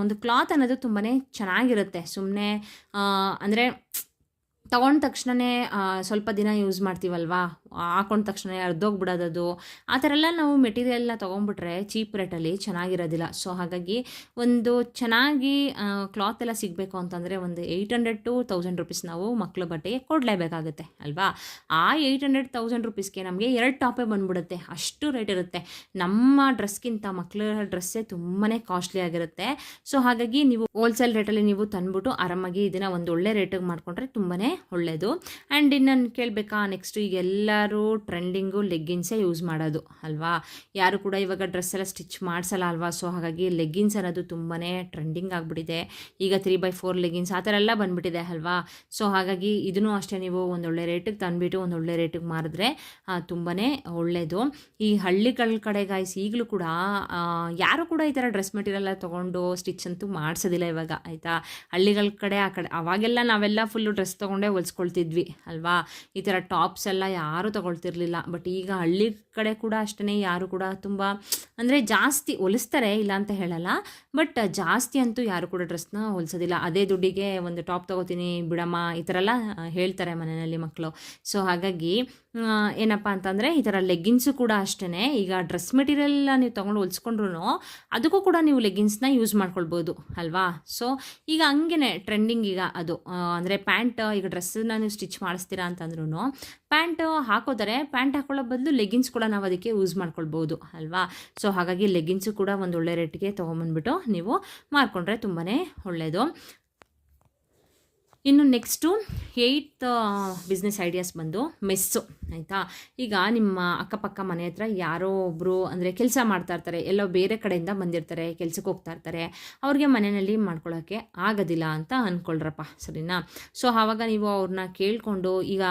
ಒಂದು ಕ್ಲಾತ್ ಅನ್ನೋದು ತುಂಬಾ ಚೆನ್ನಾಗಿರುತ್ತೆ. ಸುಮ್ಮನೆ ಅಂದರೆ ತಗೊಂಡ ತಕ್ಷಣವೇ ಸ್ವಲ್ಪ ದಿನ ಯೂಸ್ ಮಾಡ್ತೀವಲ್ವಾ? ಹಾಕೊಂಡ ತಕ್ಷಣ ಅರ್ಧೋಗ್ಬಿಡೋದದು. ಆ ಥರ ಎಲ್ಲ ನಾವು ಮೆಟೀರಿಯಲ್ನ ತೊಗೊಂಡ್ಬಿಟ್ರೆ ಚೀಪ್ ರೇಟಲ್ಲಿ ಚೆನ್ನಾಗಿರೋದಿಲ್ಲ. ಸೊ ಹಾಗಾಗಿ ಒಂದು ಚೆನ್ನಾಗಿ ಕ್ಲಾತ್ ಎಲ್ಲ ಸಿಗಬೇಕು ಅಂತಂದರೆ ಒಂದು eight hundred to thousand rupees ನಾವು ಮಕ್ಕಳ ಬಟ್ಟೆಗೆ ಕೊಡಲೇಬೇಕಾಗುತ್ತೆ, ಅಲ್ವಾ? ಆ ಏಯ್ಟ್ ಹಂಡ್ರೆಡ್ ತೌಸಂಡ್ ರುಪೀಸ್ಗೆ ನಮಗೆ ಎರಡು ಟಾಪೇ ಬಂದ್ಬಿಡುತ್ತೆ. ಅಷ್ಟು ರೇಟ್ ಇರುತ್ತೆ. ನಮ್ಮ ಡ್ರೆಸ್ಗಿಂತ ಮಕ್ಕಳ ಡ್ರೆಸ್ಸೇ ತುಂಬಾ ಕಾಸ್ಟ್ಲಿ ಆಗಿರುತ್ತೆ. ಸೊ ಹಾಗಾಗಿ ನೀವು ಹೋಲ್ಸೇಲ್ ರೇಟಲ್ಲಿ ನೀವು ತಂದ್ಬಿಟ್ಟು ಆರಾಮಾಗಿ ಇದನ್ನು ಒಂದು ಒಳ್ಳೆ ರೇಟಿಗೆ ಮಾಡಿಕೊಂಡ್ರೆ ತುಂಬಾ ಒಳ್ಳೆಯದು ಆ್ಯಂಡ್ ಇನ್ನು ಕೇಳಬೇಕಾ? ನೆಕ್ಸ್ಟ್ ಈಗ ಎಲ್ಲರೂ ಟ್ರೆಂಡಿಂಗು ಲೆಗ್ಗಿನ್ಸೇ ಯೂಸ್ ಮಾಡೋದು, ಅಲ್ವಾ? ಯಾರು ಕೂಡ ಇವಾಗ ಡ್ರೆಸ್ ಎಲ್ಲ ಸ್ಟಿಚ್ ಮಾಡಿಸಲ್ಲ ಅಲ್ವಾ? ಸೊ ಹಾಗಾಗಿ ಲೆಗ್ಗಿನ್ಸ್ ಅನ್ನೋದು ತುಂಬಾ ಟ್ರೆಂಡಿಂಗ್ ಆಗಿಬಿಟ್ಟಿದೆ. ಈಗ ತ್ರೀ ಬೈ ಫೋರ್ ಲೆಗ್ಗಿನ್ಸ್ ಆ ಥರ ಎಲ್ಲ ಬಂದುಬಿಟ್ಟಿದೆ, ಅಲ್ವಾ? ಸೊ ಹಾಗಾಗಿ ಇದನ್ನು ಅಷ್ಟೇ ನೀವು ಒಂದೊಳ್ಳೆ ರೇಟಿಗೆ ತಂದುಬಿಟ್ಟು ಒಂದೊಳ್ಳೆ ರೇಟಿಗೆ ಮಾರಿದ್ರೆ ತುಂಬಾ ಒಳ್ಳೆಯದು ಈ ಹಳ್ಳಿಗಳ ಕಡೆ ಗಾಯ್ಸ್ ಈಗಲೂ ಕೂಡ ಯಾರು ಕೂಡ ಈ ಥರ ಡ್ರೆಸ್ ಮೆಟೀರಿಯಲ್ ತೊಗೊಂಡು ಸ್ಟಿಚ್ ಅಂತೂ ಮಾಡಿಸೋದಿಲ್ಲ ಇವಾಗ, ಆಯಿತಾ? ಹಳ್ಳಿಗಳ ಕಡೆ, ಆ ಕಡೆ, ಅವಾಗೆಲ್ಲ ನಾವೆಲ್ಲ ಫುಲ್ಲು ಡ್ರೆಸ್ ತೊಗೊಂಡೇ ಹೊಲ್ಸ್ಕೊಳ್ತಿದ್ವಿ, ಅಲ್ವಾ? ಈ ಥರ ಟಾಪ್ಸ್ ಎಲ್ಲ ಯಾರೂ ಯಾರೂ ತಗೊಳ್ತಿರ್ಲಿಲ್ಲ. ಬಟ್ ಈಗ ಹಳ್ಳಿ ಕಡೆ ಕೂಡ ಅಷ್ಟೇ ಯಾರು ಕೂಡ ತುಂಬ, ಅಂದರೆ ಜಾಸ್ತಿ ಹೊಲಿಸ್ತಾರೆ ಇಲ್ಲ ಅಂತ ಹೇಳಲ್ಲ. ಬಟ್ ಜಾಸ್ತಿ ಅಂತೂ ಯಾರು ಕೂಡ ಡ್ರೆಸ್ನ ಹೊಲಿಸೋದಿಲ್ಲ. ಅದೇ ದುಡ್ಡಿಗೆ ಒಂದು ಟಾಪ್ ತೊಗೋತೀನಿ ಬಿಡಮ್ಮ ಈ ಥರ ಎಲ್ಲ ಹೇಳ್ತಾರೆ ಮನೆಯಲ್ಲಿ ಮಕ್ಕಳು ಸೊ ಹಾಗಾಗಿ ಏನಪ್ಪ ಅಂತಂದರೆ ಈ ಥರ ಲೆಗ್ಗಿನ್ಸು ಕೂಡ ಅಷ್ಟೇ ಈಗ ಡ್ರೆಸ್ ಮೆಟೀರಿಯಲ್ ನೀವು ತೊಗೊಂಡು ಹೊಲಿಸ್ಕೊಂಡ್ರು ಅದಕ್ಕೂ ಕೂಡ ನೀವು ಲೆಗ್ಗಿನ್ಸ್ನ ಯೂಸ್ ಮಾಡ್ಕೊಳ್ಬೋದು, ಅಲ್ವಾ? ಸೊ ಈಗ ಹಂಗೆ ಟ್ರೆಂಡಿಂಗ್ ಈಗ ಅದು. ಅಂದರೆ ಪ್ಯಾಂಟ್, ಈಗ ಡ್ರೆಸ್ಸನ್ನ ನೀವು ಸ್ಟಿಚ್ ಮಾಡಿಸ್ತೀರಾ ಅಂತಂದ್ರೂ ಪ್ಯಾಂಟ್ ಹಾಕೋದರೆ ಪ್ಯಾಂಟ್ ಹಾಕೊಳ್ಳೋ ಬದಲು ಲೆಗ್ಗಿನ್ಸ್ ಕೂಡ ನಾವು ಅದಕ್ಕೆ ಯೂಸ್ ಮಾಡ್ಕೊಳ್ಬೋದು, ಅಲ್ವಾ? ಸೊ ಹಾಗಾಗಿ ಲೆಗ್ಗಿನ್ಸು ಕೂಡ ಒಂದು ಒಳ್ಳೆ ರೇಟ್ಗೆ ತೊಗೊಂಬಂದ್ಬಿಟ್ಟು ನೀವು ಮಾರ್ಕೊಂಡ್ರೆ ತುಂಬಾ ಒಳ್ಳೆಯದು ಇನ್ನು ನೆಕ್ಸ್ಟು ಏಯ್ತ್ ಬಿಸ್ನೆಸ್ ಐಡಿಯಾಸ್ ಬಂದು ಮೆಸ್ಸು. ಆಯಿತಾ? ಈಗ ನಿಮ್ಮ ಅಕ್ಕಪಕ್ಕ ಮನೆ ಹತ್ರ ಯಾರೋ ಒಬ್ಬರು ಅಂದರೆ ಕೆಲಸ ಮಾಡ್ತಾ ಇರ್ತಾರೆ, ಎಲ್ಲೋ ಬೇರೆ ಕಡೆಯಿಂದ ಬಂದಿರ್ತಾರೆ, ಕೆಲಸಕ್ಕೆ ಹೋಗ್ತಾ ಇರ್ತಾರೆ, ಅವ್ರಿಗೆ ಮನೆಯಲ್ಲಿ ಮಾಡ್ಕೊಳ್ಳೋಕ್ಕೆ ಆಗೋದಿಲ್ಲ ಅಂತ ಅಂದ್ಕೊಳ್ರಪ್ಪ ಸರಿನಾ? ಸೊ ಆವಾಗ ನೀವು ಅವ್ರನ್ನ ಕೇಳಿಕೊಂಡು, ಈಗ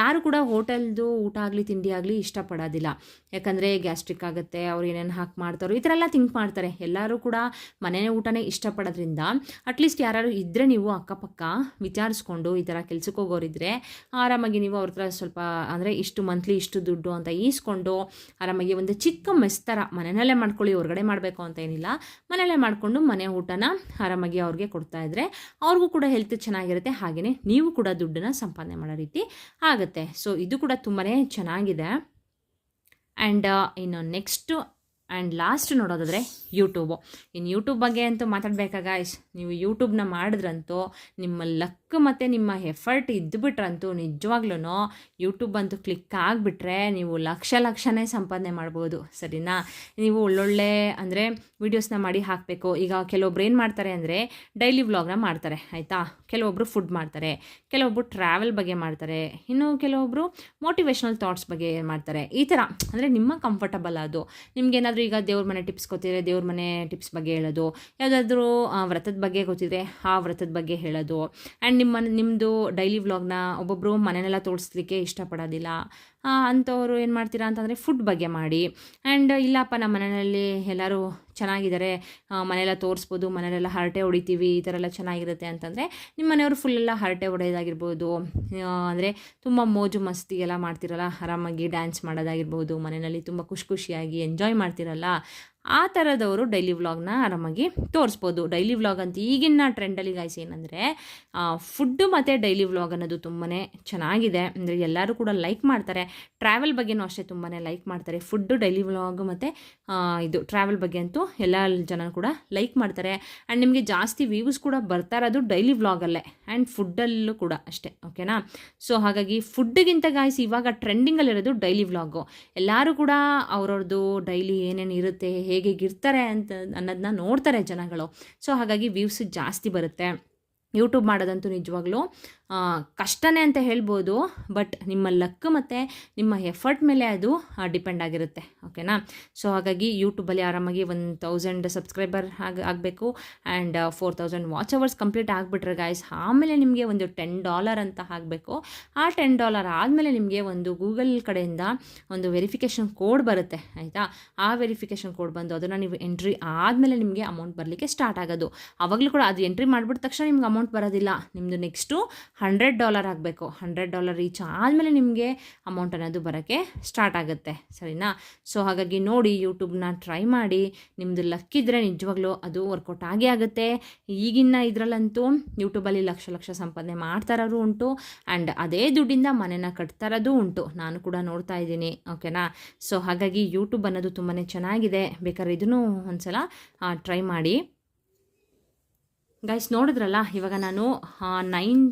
ಯಾರು ಕೂಡ ಹೋಟೆಲ್ದು ಊಟ ಆಗಲಿ, ತಿಂಡಿ ಆಗಲಿ ಇಷ್ಟಪಡೋದಿಲ್ಲ. ಯಾಕಂದರೆ ಗ್ಯಾಸ್ಟ್ರಿಕ್ ಆಗುತ್ತೆ, ಅವ್ರು ಏನೇನು ಹಾಕಿ ಮಾಡ್ತಾರೋ, ಈ ಥರ ಎಲ್ಲ ಥಿಂಕ್ ಮಾಡ್ತಾರೆ. ಎಲ್ಲರೂ ಕೂಡ ಮನೆ ಊಟನೇ ಇಷ್ಟಪಡೋದ್ರಿಂದ ಅಟ್ಲೀಸ್ಟ್ ಯಾರು ಇದ್ದರೆ ನೀವು ಅಕ್ಕಪಕ್ಕ ವಿಚಾರಿಸ್ಕೊಂಡು ಈ ಥರ ಕೆಲಸಕ್ಕೆ ಹೋಗೋರಿದ್ರೆ, ಆರಾಮಾಗಿ ನೀವು ಅವ್ರ ಹತ್ರ ಸ್ವಲ್ಪ, ಅಂದರೆ ಇಷ್ಟು ಮಂತ್ಲಿ ಇಷ್ಟು ದುಡ್ಡು ಅಂತ ಈಸ್ಕೊಂಡು ಆರಾಮಾಗಿ ಒಂದು ಚಿಕ್ಕ ಮೆಸ್ ಥರ ಮನೆಯಲ್ಲೇ ಮಾಡ್ಕೊಳ್ಳಿ, ಹೊರಗಡೆ ಮಾಡಬೇಕು ಅಂತ ಏನಿಲ್ಲ. ಮನೆಯಲ್ಲೇ ಮಾಡಿಕೊಂಡು ಮನೆ ಊಟನ ಆರಾಮಾಗಿ ಅವ್ರಿಗೆ ಕೊಡ್ತಾ ಇದ್ದರೆ ಅವ್ರಿಗೂ ಕೂಡ ಹೆಲ್ತ್ ಚೆನ್ನಾಗಿರುತ್ತೆ. ಹಾಗೆಯೇ ನೀವು ಕೂಡ ದುಡ್ಡನ್ನ ಸಂಪಾದನೆ ಮಾಡೋ ರೀತಿ ಆಗುತ್ತೆ. ಸೊ ಇದು ಕೂಡ ತುಂಬಾ ಚೆನ್ನಾಗಿದೆ. ಆ್ಯಂಡ್ ಇನ್ನು ನೆಕ್ಸ್ಟು ಆ್ಯಂಡ್ ಲಾಸ್ಟ್ ನೋಡೋದಾದರೆ ಯೂಟ್ಯೂಬು ಇನ್ನು ಯೂಟ್ಯೂಬ್ ಬಗ್ಗೆ ಅಂತೂ ಮಾತಾಡಬೇಕಾಗ ನೀವು ಯೂಟ್ಯೂಬ್ನ ಮಾಡಿದ್ರಂತೂ, ನಿಮ್ಮ ಲಕ್ ಮತ್ತು ನಿಮ್ಮ ಎಫರ್ಟ್ ಇದ್ದುಬಿಟ್ರಂತೂ ನಿಜವಾಗ್ಲೂ ಯೂಟ್ಯೂಬ್ ಅಂತೂ ಕ್ಲಿಕ್ ಆಗಿಬಿಟ್ರೆ ನೀವು ಲಕ್ಷ ಲಕ್ಷನೇ ಸಂಪಾದನೆ ಮಾಡ್ಬೋದು, ಸರಿನಾ? ನೀವು ಒಳ್ಳೊಳ್ಳೆ ಅಂದರೆ ವೀಡಿಯೋಸ್ನ ಮಾಡಿ ಹಾಕಬೇಕು. ಈಗ ಕೆಲವೊಬ್ರು ಏನು ಮಾಡ್ತಾರೆ ಅಂದರೆ ಡೈಲಿ ವ್ಲಾಗ್ನ ಮಾಡ್ತಾರೆ, ಆಯಿತಾ? ಕೆಲವೊಬ್ಬರು ಫುಡ್ ಮಾಡ್ತಾರೆ ಕೆಲವೊಬ್ಬರು ಟ್ರಾವೆಲ್ ಬಗ್ಗೆ ಮಾಡ್ತಾರೆ, ಇನ್ನು ಕೆಲವೊಬ್ಬರು ಮೋಟಿವೇಶ್ನಲ್ ಥಾಟ್ಸ್ ಬಗ್ಗೆ ಮಾಡ್ತಾರೆ. ಈ ಥರ, ಅಂದರೆ ನಿಮ್ಮ ಕಂಫರ್ಟಬಲ್ ಅದು. ನಿಮ್ಗೇನಾದರೂ ಈಗ ದೇವ್ರ ಮನೆ ಟಿಪ್ಸ್ ಗೊತ್ತಿದ್ರೆ ದೇವ್ರ ಮನೆ ಟಿಪ್ಸ್ ಬಗ್ಗೆ ಹೇಳೋದು, ಯಾವುದಾದ್ರೂ ವ್ರತದ ಬಗ್ಗೆ ಗೊತ್ತಿದ್ರೆ ಆ ವ್ರತದ ಬಗ್ಗೆ ಹೇಳೋದು. ಆ್ಯಂಡ್ ನಿಮ್ಮ ನಿಮ್ಮದು ಡೈಲಿ ವ್ಲಾಗ್ನ ಒಬ್ಬೊಬ್ಬರು ಮನೆಯೆಲ್ಲ ತೋರಿಸ್ಲಿಕ್ಕೆ ಇಷ್ಟಪಡೋದಿಲ್ಲ. ಅಂಥವ್ರು ಏನು ಮಾಡ್ತೀರಾ ಅಂತಂದರೆ ಫುಡ್ ಬಗ್ಗೆ ಮಾಡಿ. ಆ್ಯಂಡ್ ಇಲ್ಲಪ್ಪ, ನಮ್ಮ ಮನೆಯಲ್ಲಿ ಎಲ್ಲರೂ ಚೆನ್ನಾಗಿದ್ದಾರೆ ಮನೆಯೆಲ್ಲ ತೋರಿಸ್ಬೋದು, ಮನೆಯಲ್ಲೆಲ್ಲ ಹರಟೆ ಹೊಡಿತೀವಿ, ಈ ಥರ ಎಲ್ಲ ಚೆನ್ನಾಗಿರುತ್ತೆ ಅಂತಂದರೆ ನಿಮ್ಮ ಮನೆಯವರು ಫುಲ್ಲೆಲ್ಲ ಹರಟೆ ಹೊಡೆಯೋದಾಗಿರ್ಬೋದು ಅಂದರೆ ತುಂಬ ಮೋಜು ಮಸ್ತಿ ಎಲ್ಲ ಮಾಡ್ತಿರಲ್ಲ, ಆರಾಮಾಗಿ ಡ್ಯಾನ್ಸ್ ಮಾಡೋದಾಗಿರ್ಬೋದು, ಮನೆಯಲ್ಲಿ ತುಂಬ ಖುಷಿ ಖುಷಿಯಾಗಿ ಎಂಜಾಯ್ ಮಾಡ್ತಿರಲ್ಲ, ಆ ಥರದವರು ಡೈಲಿ ವ್ಲಾಗ್ನ ಆರಾಮಾಗಿ ತೋರಿಸ್ಬೋದು. ಡೈಲಿ ವ್ಲಾಗ್ ಅಂತ ಈಗಿನ ಟ್ರೆಂಡಲ್ಲಿ ಗಾಯ್ಸ್ ಏನಂದರೆ ಫುಡ್ಡು ಮತ್ತು ಡೈಲಿ ವ್ಲಾಗ್ ಅನ್ನೋದು ತುಂಬಾ ಚೆನ್ನಾಗಿದೆ. ಅಂದರೆ ಎಲ್ಲರೂ ಕೂಡ ಲೈಕ್ ಮಾಡ್ತಾರೆ. ಟ್ರಾವೆಲ್ ಬಗ್ಗೆನೂ ಅಷ್ಟೇ ತುಂಬಾ ಲೈಕ್ ಮಾಡ್ತಾರೆ. ಫುಡ್ಡು ಡೈಲಿ ವ್ಲಾಗ್ ಮತ್ತು ಇದು ಟ್ರಾವೆಲ್ ಬಗ್ಗೆ ಅಂತೂ ಎಲ್ಲ ಜನ ಕೂಡ ಲೈಕ್ ಮಾಡ್ತಾರೆ. ಆ್ಯಂಡ್ ನಿಮಗೆ ಜಾಸ್ತಿ ವ್ಯೂಸ್ ಕೂಡ ಬರ್ತಾ ಇರೋದು ಡೈಲಿ ವ್ಲಾಗಲ್ಲೇ ಆ್ಯಂಡ್ ಫುಡ್ಡಲ್ಲೂ ಕೂಡ ಅಷ್ಟೇ ಓಕೆನಾ ಸೊ ಹಾಗಾಗಿ ಫುಡ್ಗಿಂತ ಗಾಯ್ಸ್ ಇವಾಗ ಟ್ರೆಂಡಿಂಗಲ್ಲಿರೋದು ಡೈಲಿ ವ್ಲಾಗು ಎಲ್ಲರೂ ಕೂಡ ಅವ್ರವ್ರದ್ದು ಡೈಲಿ ಏನೇನು ಇರುತ್ತೆ, ಹೇಗೆ ಇರ್ತಾರೆ ಅಂತ ಅನ್ನೋದನ್ನ ನೋಡ್ತಾರೆ ಜನಗಳು. ಸೊ ಹಾಗಾಗಿ ವ್ಯೂಸ್ ಜಾಸ್ತಿ ಬರುತ್ತೆ. ಯೂಟ್ಯೂಬ್ ಮಾಡೋದಂತೂ ನಿಜವಾಗ್ಲೂ ಕಷ್ಟನೇ ಅಂತ ಹೇಳ್ಬೋದು ಬಟ್ ನಿಮ್ಮ ಲಕ್ ಮತ್ತು ನಿಮ್ಮ ಎಫರ್ಟ್ ಮೇಲೆ ಅದು ಡಿಪೆಂಡ್ ಆಗಿರುತ್ತೆ. ಓಕೆನಾ ಸೊ ಹಾಗಾಗಿ ಯೂಟ್ಯೂಬಲ್ಲಿ ಆರಾಮಾಗಿ ಒನ್ ತೌಸಂಡ್ ಸಬ್ಸ್ಕ್ರೈಬರ್ ಆಗ, ಆಗಬೇಕು and four thousand watch hours complete ಆಗಿಬಿಟ್ರೆ ಗಾಯ್ಸ್ ಆಮೇಲೆ ನಿಮಗೆ ಒಂದು ಟೆನ್ ಡಾಲರ್ ಅಂತ ಆಗಬೇಕು. ಆ ಟೆನ್ ಡಾಲರ್ ಆದಮೇಲೆ ನಿಮಗೆ ಒಂದು ಗೂಗಲ್ ಕಡೆಯಿಂದ ಒಂದು ವೆರಿಫಿಕೇಷನ್ ಕೋಡ್ ಬರುತ್ತೆ, ಆಯಿತಾ? ಆ ವೆರಿಫಿಕೇಷನ್ ಕೋಡ್ ಬಂದು ಅದನ್ನು ನೀವು ಎಂಟ್ರಿ ಆದಮೇಲೆ ನಿಮಗೆ ಅಮೌಂಟ್ ಬರಲಿಕ್ಕೆ ಸ್ಟಾರ್ಟ್ ಆಗೋದು. ಆವಾಗಲೂ ಕೂಡ ಅದು ಎಂಟ್ರಿ ಮಾಡಿಬಿಟ್ಟ ತಕ್ಷಣ ನಿಮ್ಗೆ ಅಮೌಂಟ್ ಬರೋದಿಲ್ಲ. ನಿಮ್ಮದು ನೆಕ್ಸ್ಟು ಹಂಡ್ರೆಡ್ ಡಾಲರ್ ಆಗಬೇಕು. ಹಂಡ್ರೆಡ್ ಡಾಲರ್ ರೀಚ್ ಆದಮೇಲೆ ನಿಮಗೆ ಅಮೌಂಟ್ ಅನ್ನೋದು ಬರೋಕ್ಕೆ ಸ್ಟಾರ್ಟ್ ಆಗುತ್ತೆ. ಸರಿನಾ? ಸೊ ಹಾಗಾಗಿ ನೋಡಿ ಯೂಟ್ಯೂಬ್ನ ಟ್ರೈ ಮಾಡಿ. ನಿಮ್ಮದು ಲಕ್ಕಿದ್ರೆ ನಿಜವಾಗ್ಲೂ ಅದು ವರ್ಕೌಟ್ ಆಗೇ ಆಗುತ್ತೆ. ಈಗಿನ ಇದರಲ್ಲಂತೂ ಯೂಟ್ಯೂಬಲ್ಲಿ ಲಕ್ಷ ಲಕ್ಷ ಸಂಪಾದನೆ ಮಾಡ್ತಾ ಉಂಟು. ಆ್ಯಂಡ್ ಅದೇ ದುಡ್ಡಿಂದ ಮನೆನ ಕಟ್ತಾ ಇರೋದು ಉಂಟು. ನಾನು ಕೂಡ ನೋಡ್ತಾ ಇದ್ದೀನಿ. ಓಕೆನಾ ಸೊ ಹಾಗಾಗಿ ಯೂಟ್ಯೂಬ್ ಅನ್ನೋದು ತುಂಬಾ ಚೆನ್ನಾಗಿದೆ. ಬೇಕಾದ್ರೆ ಇದನ್ನು ಒಂದ್ಸಲ ಟ್ರೈ ಮಾಡಿ. ಗೈಸ್ ನೋಡಿದ್ರಲ್ಲ ಇವಾಗ ನಾನು ನೈನ್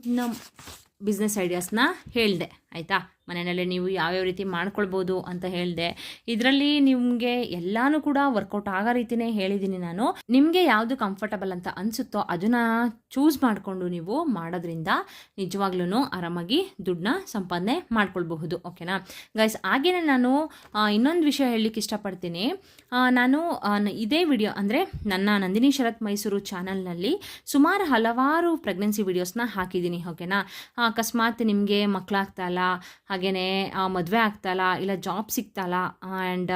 ಬಿಸ್ನೆಸ್ ಐಡಿಯಾಸ್ನ ಹೇಳಿದೆ. ಆಯಿತಾ? ಮನೆಯಲ್ಲೇ ನೀವು ಯಾವ್ಯಾವ ರೀತಿ ಮಾಡ್ಕೊಳ್ಬೋದು ಅಂತ ಹೇಳಿದೆ. ಇದರಲ್ಲಿ ನಿಮಗೆ ಎಲ್ಲಾನು ಕೂಡ ವರ್ಕೌಟ್ ಆಗೋ ರೀತಿನೇ ಹೇಳಿದ್ದೀನಿ ನಾನು. ನಿಮಗೆ ಯಾವುದು ಕಂಫರ್ಟಬಲ್ ಅಂತ ಅನಿಸುತ್ತೋ ಅದನ್ನು ಚೂಸ್ ಮಾಡಿಕೊಂಡು ನೀವು ಮಾಡೋದ್ರಿಂದ ನಿಜವಾಗ್ಲೂ ಆರಾಮಾಗಿ ದುಡ್ಡನ್ನ ಸಂಪಾದನೆ ಮಾಡ್ಕೊಳ್ಬಹುದು ಓಕೆನಾ ಗೈಸ್ ಹಾಗೆಯೇ ನಾನು ಇನ್ನೊಂದು ವಿಷಯ ಹೇಳಲಿಕ್ಕೆ ಇಷ್ಟಪಡ್ತೀನಿ. ನಾನು ಇದೇ ವಿಡಿಯೋ ಅಂದರೆ ನನ್ನ ನಂದಿನಿ ಶರತ್ ಮೈಸೂರು ಚಾನಲ್ನಲ್ಲಿ ಸುಮಾರು ಹಲವಾರು ಪ್ರೆಗ್ನೆನ್ಸಿ ವಿಡಿಯೋಸ್ನ ಹಾಕಿದ್ದೀನಿ ಓಕೆನಾ ಅಕಸ್ಮಾತ್ ನಿಮಗೆ ಮಕ್ಕಳಾಗ್ತಾ ಇಲ್ಲ ಆಗ್ತಾಯಿಲ್ಲ ಹಾಗೆಯೇ ಮದುವೆ ಆಗ್ತಾಯಿಲ್ಲ, ಇಲ್ಲ ಜಾಬ್ ಸಿಗ್ತಾಯಿಲ್ಲ ಆ್ಯಂಡ್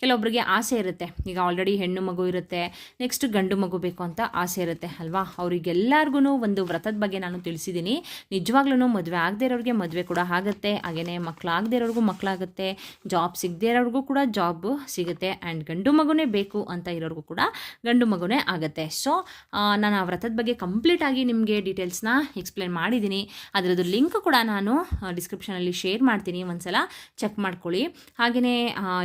ಕೆಲವೊಬ್ಬರಿಗೆ ಆಸೆ ಇರುತ್ತೆ. ಈಗ ಆಲ್ರೆಡಿ ಹೆಣ್ಣು ಮಗು ಇರುತ್ತೆ ನೆಕ್ಸ್ಟ್ ಗಂಡು ಮಗು ಬೇಕು ಅಂತ ಆಸೆ ಇರುತ್ತೆ, ಅಲ್ವಾ? ಅವರಿಗೆಲ್ಲರಿಗೂ ಒಂದು ವ್ರತದ ಬಗ್ಗೆ ನಾನು ತಿಳಿಸಿದ್ದೀನಿ ನಿಜವಾಗ್ಲೂ ಮದುವೆ ಆಗದೆ ಇರೋರಿಗೆ ಮದುವೆ ಕೂಡ ಆಗುತ್ತೆ ಹಾಗೆಯೇ ಮಕ್ಕಳಾಗದೇ ಇರೋರಿಗೂ ಮಕ್ಕಳಾಗುತ್ತೆ ಜಾಬ್ ಸಿಗದೇ ಇರೋರಿಗೂ ಕೂಡ ಜಾಬ್ ಸಿಗುತ್ತೆ ಆ್ಯಂಡ್ ಗಂಡು ಮಗುನೇ ಬೇಕು ಅಂತ ಇರೋರಿಗೂ ಕೂಡ ಗಂಡು ಮಗುನೇ ಆಗುತ್ತೆ. ಸೊ ನಾನು ಆ ವ್ರತದ ಬಗ್ಗೆ ಕಂಪ್ಲೀಟಾಗಿ ನಿಮಗೆ ಡೀಟೇಲ್ಸ್ನ ಎಕ್ಸ್ಪ್ಲೇನ್ ಮಾಡಿದ್ದೀನಿ ಅದರದ್ದು ಲಿಂಕ್ ಕೂಡ ನಾನು ಡಿಸ್ಕ್ರಿಪ್ಷನಲ್ಲಿ ಶೇರ್ ಮಾಡ್ತೀನಿ ಒಂದ್ಸಲ. ಚೆಕ್ ಮಾಡ್ಕೊಳ್ಳಿ. ಹಾಗೆಯೇ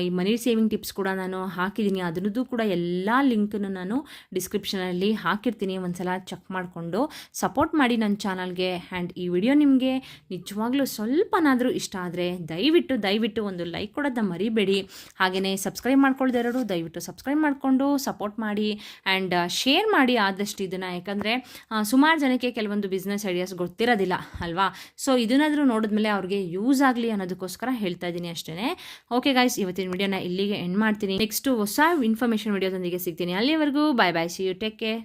ಈ ಮನಿ ಸೇವಿಂಗ್ ಟಿಪ್ಸ್ ಕೂಡ ನಾನು ಹಾಕಿದ್ದೀನಿ. ಅದರದ್ದು ಕೂಡ ಎಲ್ಲ ಲಿಂಕನ್ನು ನಾನು ಡಿಸ್ಕ್ರಿಪ್ಷನಲ್ಲಿ ಹಾಕಿರ್ತೀನಿ ಒಂದ್ಸಲ ಚೆಕ್ ಮಾಡಿಕೊಂಡು. ಸಪೋರ್ಟ್ ಮಾಡಿ ನನ್ನ ಚಾನಲ್ಗೆ. ಆ್ಯಂಡ್ ಈ ವಿಡಿಯೋ ನಿಮಗೆ ನಿಜವಾಗ್ಲೂ ಸ್ವಲ್ಪನಾದರೂ ಇಷ್ಟ ಆದರೆ ದಯವಿಟ್ಟು ದಯವಿಟ್ಟು ಒಂದು ಲೈಕ್ ಕೊಡೋದನ್ನ ಮರಿಬೇಡಿ. ಹಾಗೆಯೇ ಸಬ್ಸ್ಕ್ರೈಬ್ ಮಾಡ್ಕೊಳ್ದೇ ಇರೋರು ದಯವಿಟ್ಟು ಸಬ್ಸ್ಕ್ರೈಬ್ ಮಾಡಿಕೊಂಡು ಸಪೋರ್ಟ್ ಮಾಡಿ. ಆ್ಯಂಡ್ ಶೇರ್ ಮಾಡಿ ಆದಷ್ಟು ಇದನ್ನು. ಯಾಕಂದರೆ ಸುಮಾರು ಜನಕ್ಕೆ ಕೆಲವೊಂದು ಬಿಸ್ನೆಸ್ ಐಡಿಯಾಸ್ ಗೊತ್ತಿರೋದಿಲ್ಲ, ಅಲ್ವಾ? ಸೊ ಇದನ್ನಾದರೂ ನೋಡಿದ್ಮೇಲೆ ಅವ್ರಿಗೆ ಯೂಸ್ ಆಗಲಿ ಅನ್ನೋದಕ್ಕೋಸ್ಕರ ಹೇಳ್ತಾ ಇದ್ದೀನಿ ಅಷ್ಟೇ ಓಕೆ ಗಾಯ್ಸ್ ಇವತ್ತಿನ ವಿಡಿಯೋನ ಇಲ್ಲಿಗೆ ಎಂಡ್ ಮಾಡ್ತೀನಿ. ನೆಕ್ಸ್ಟ್ ಹೊಸ ಇನ್ಫಾರ್ಮೇಷನ್ ವಿಡಿಯೋದೊಂದಿಗೆ ಸಿಗ್ತೀನಿ. ಅಲ್ಲಿವರೆಗೂ bye bye see you take care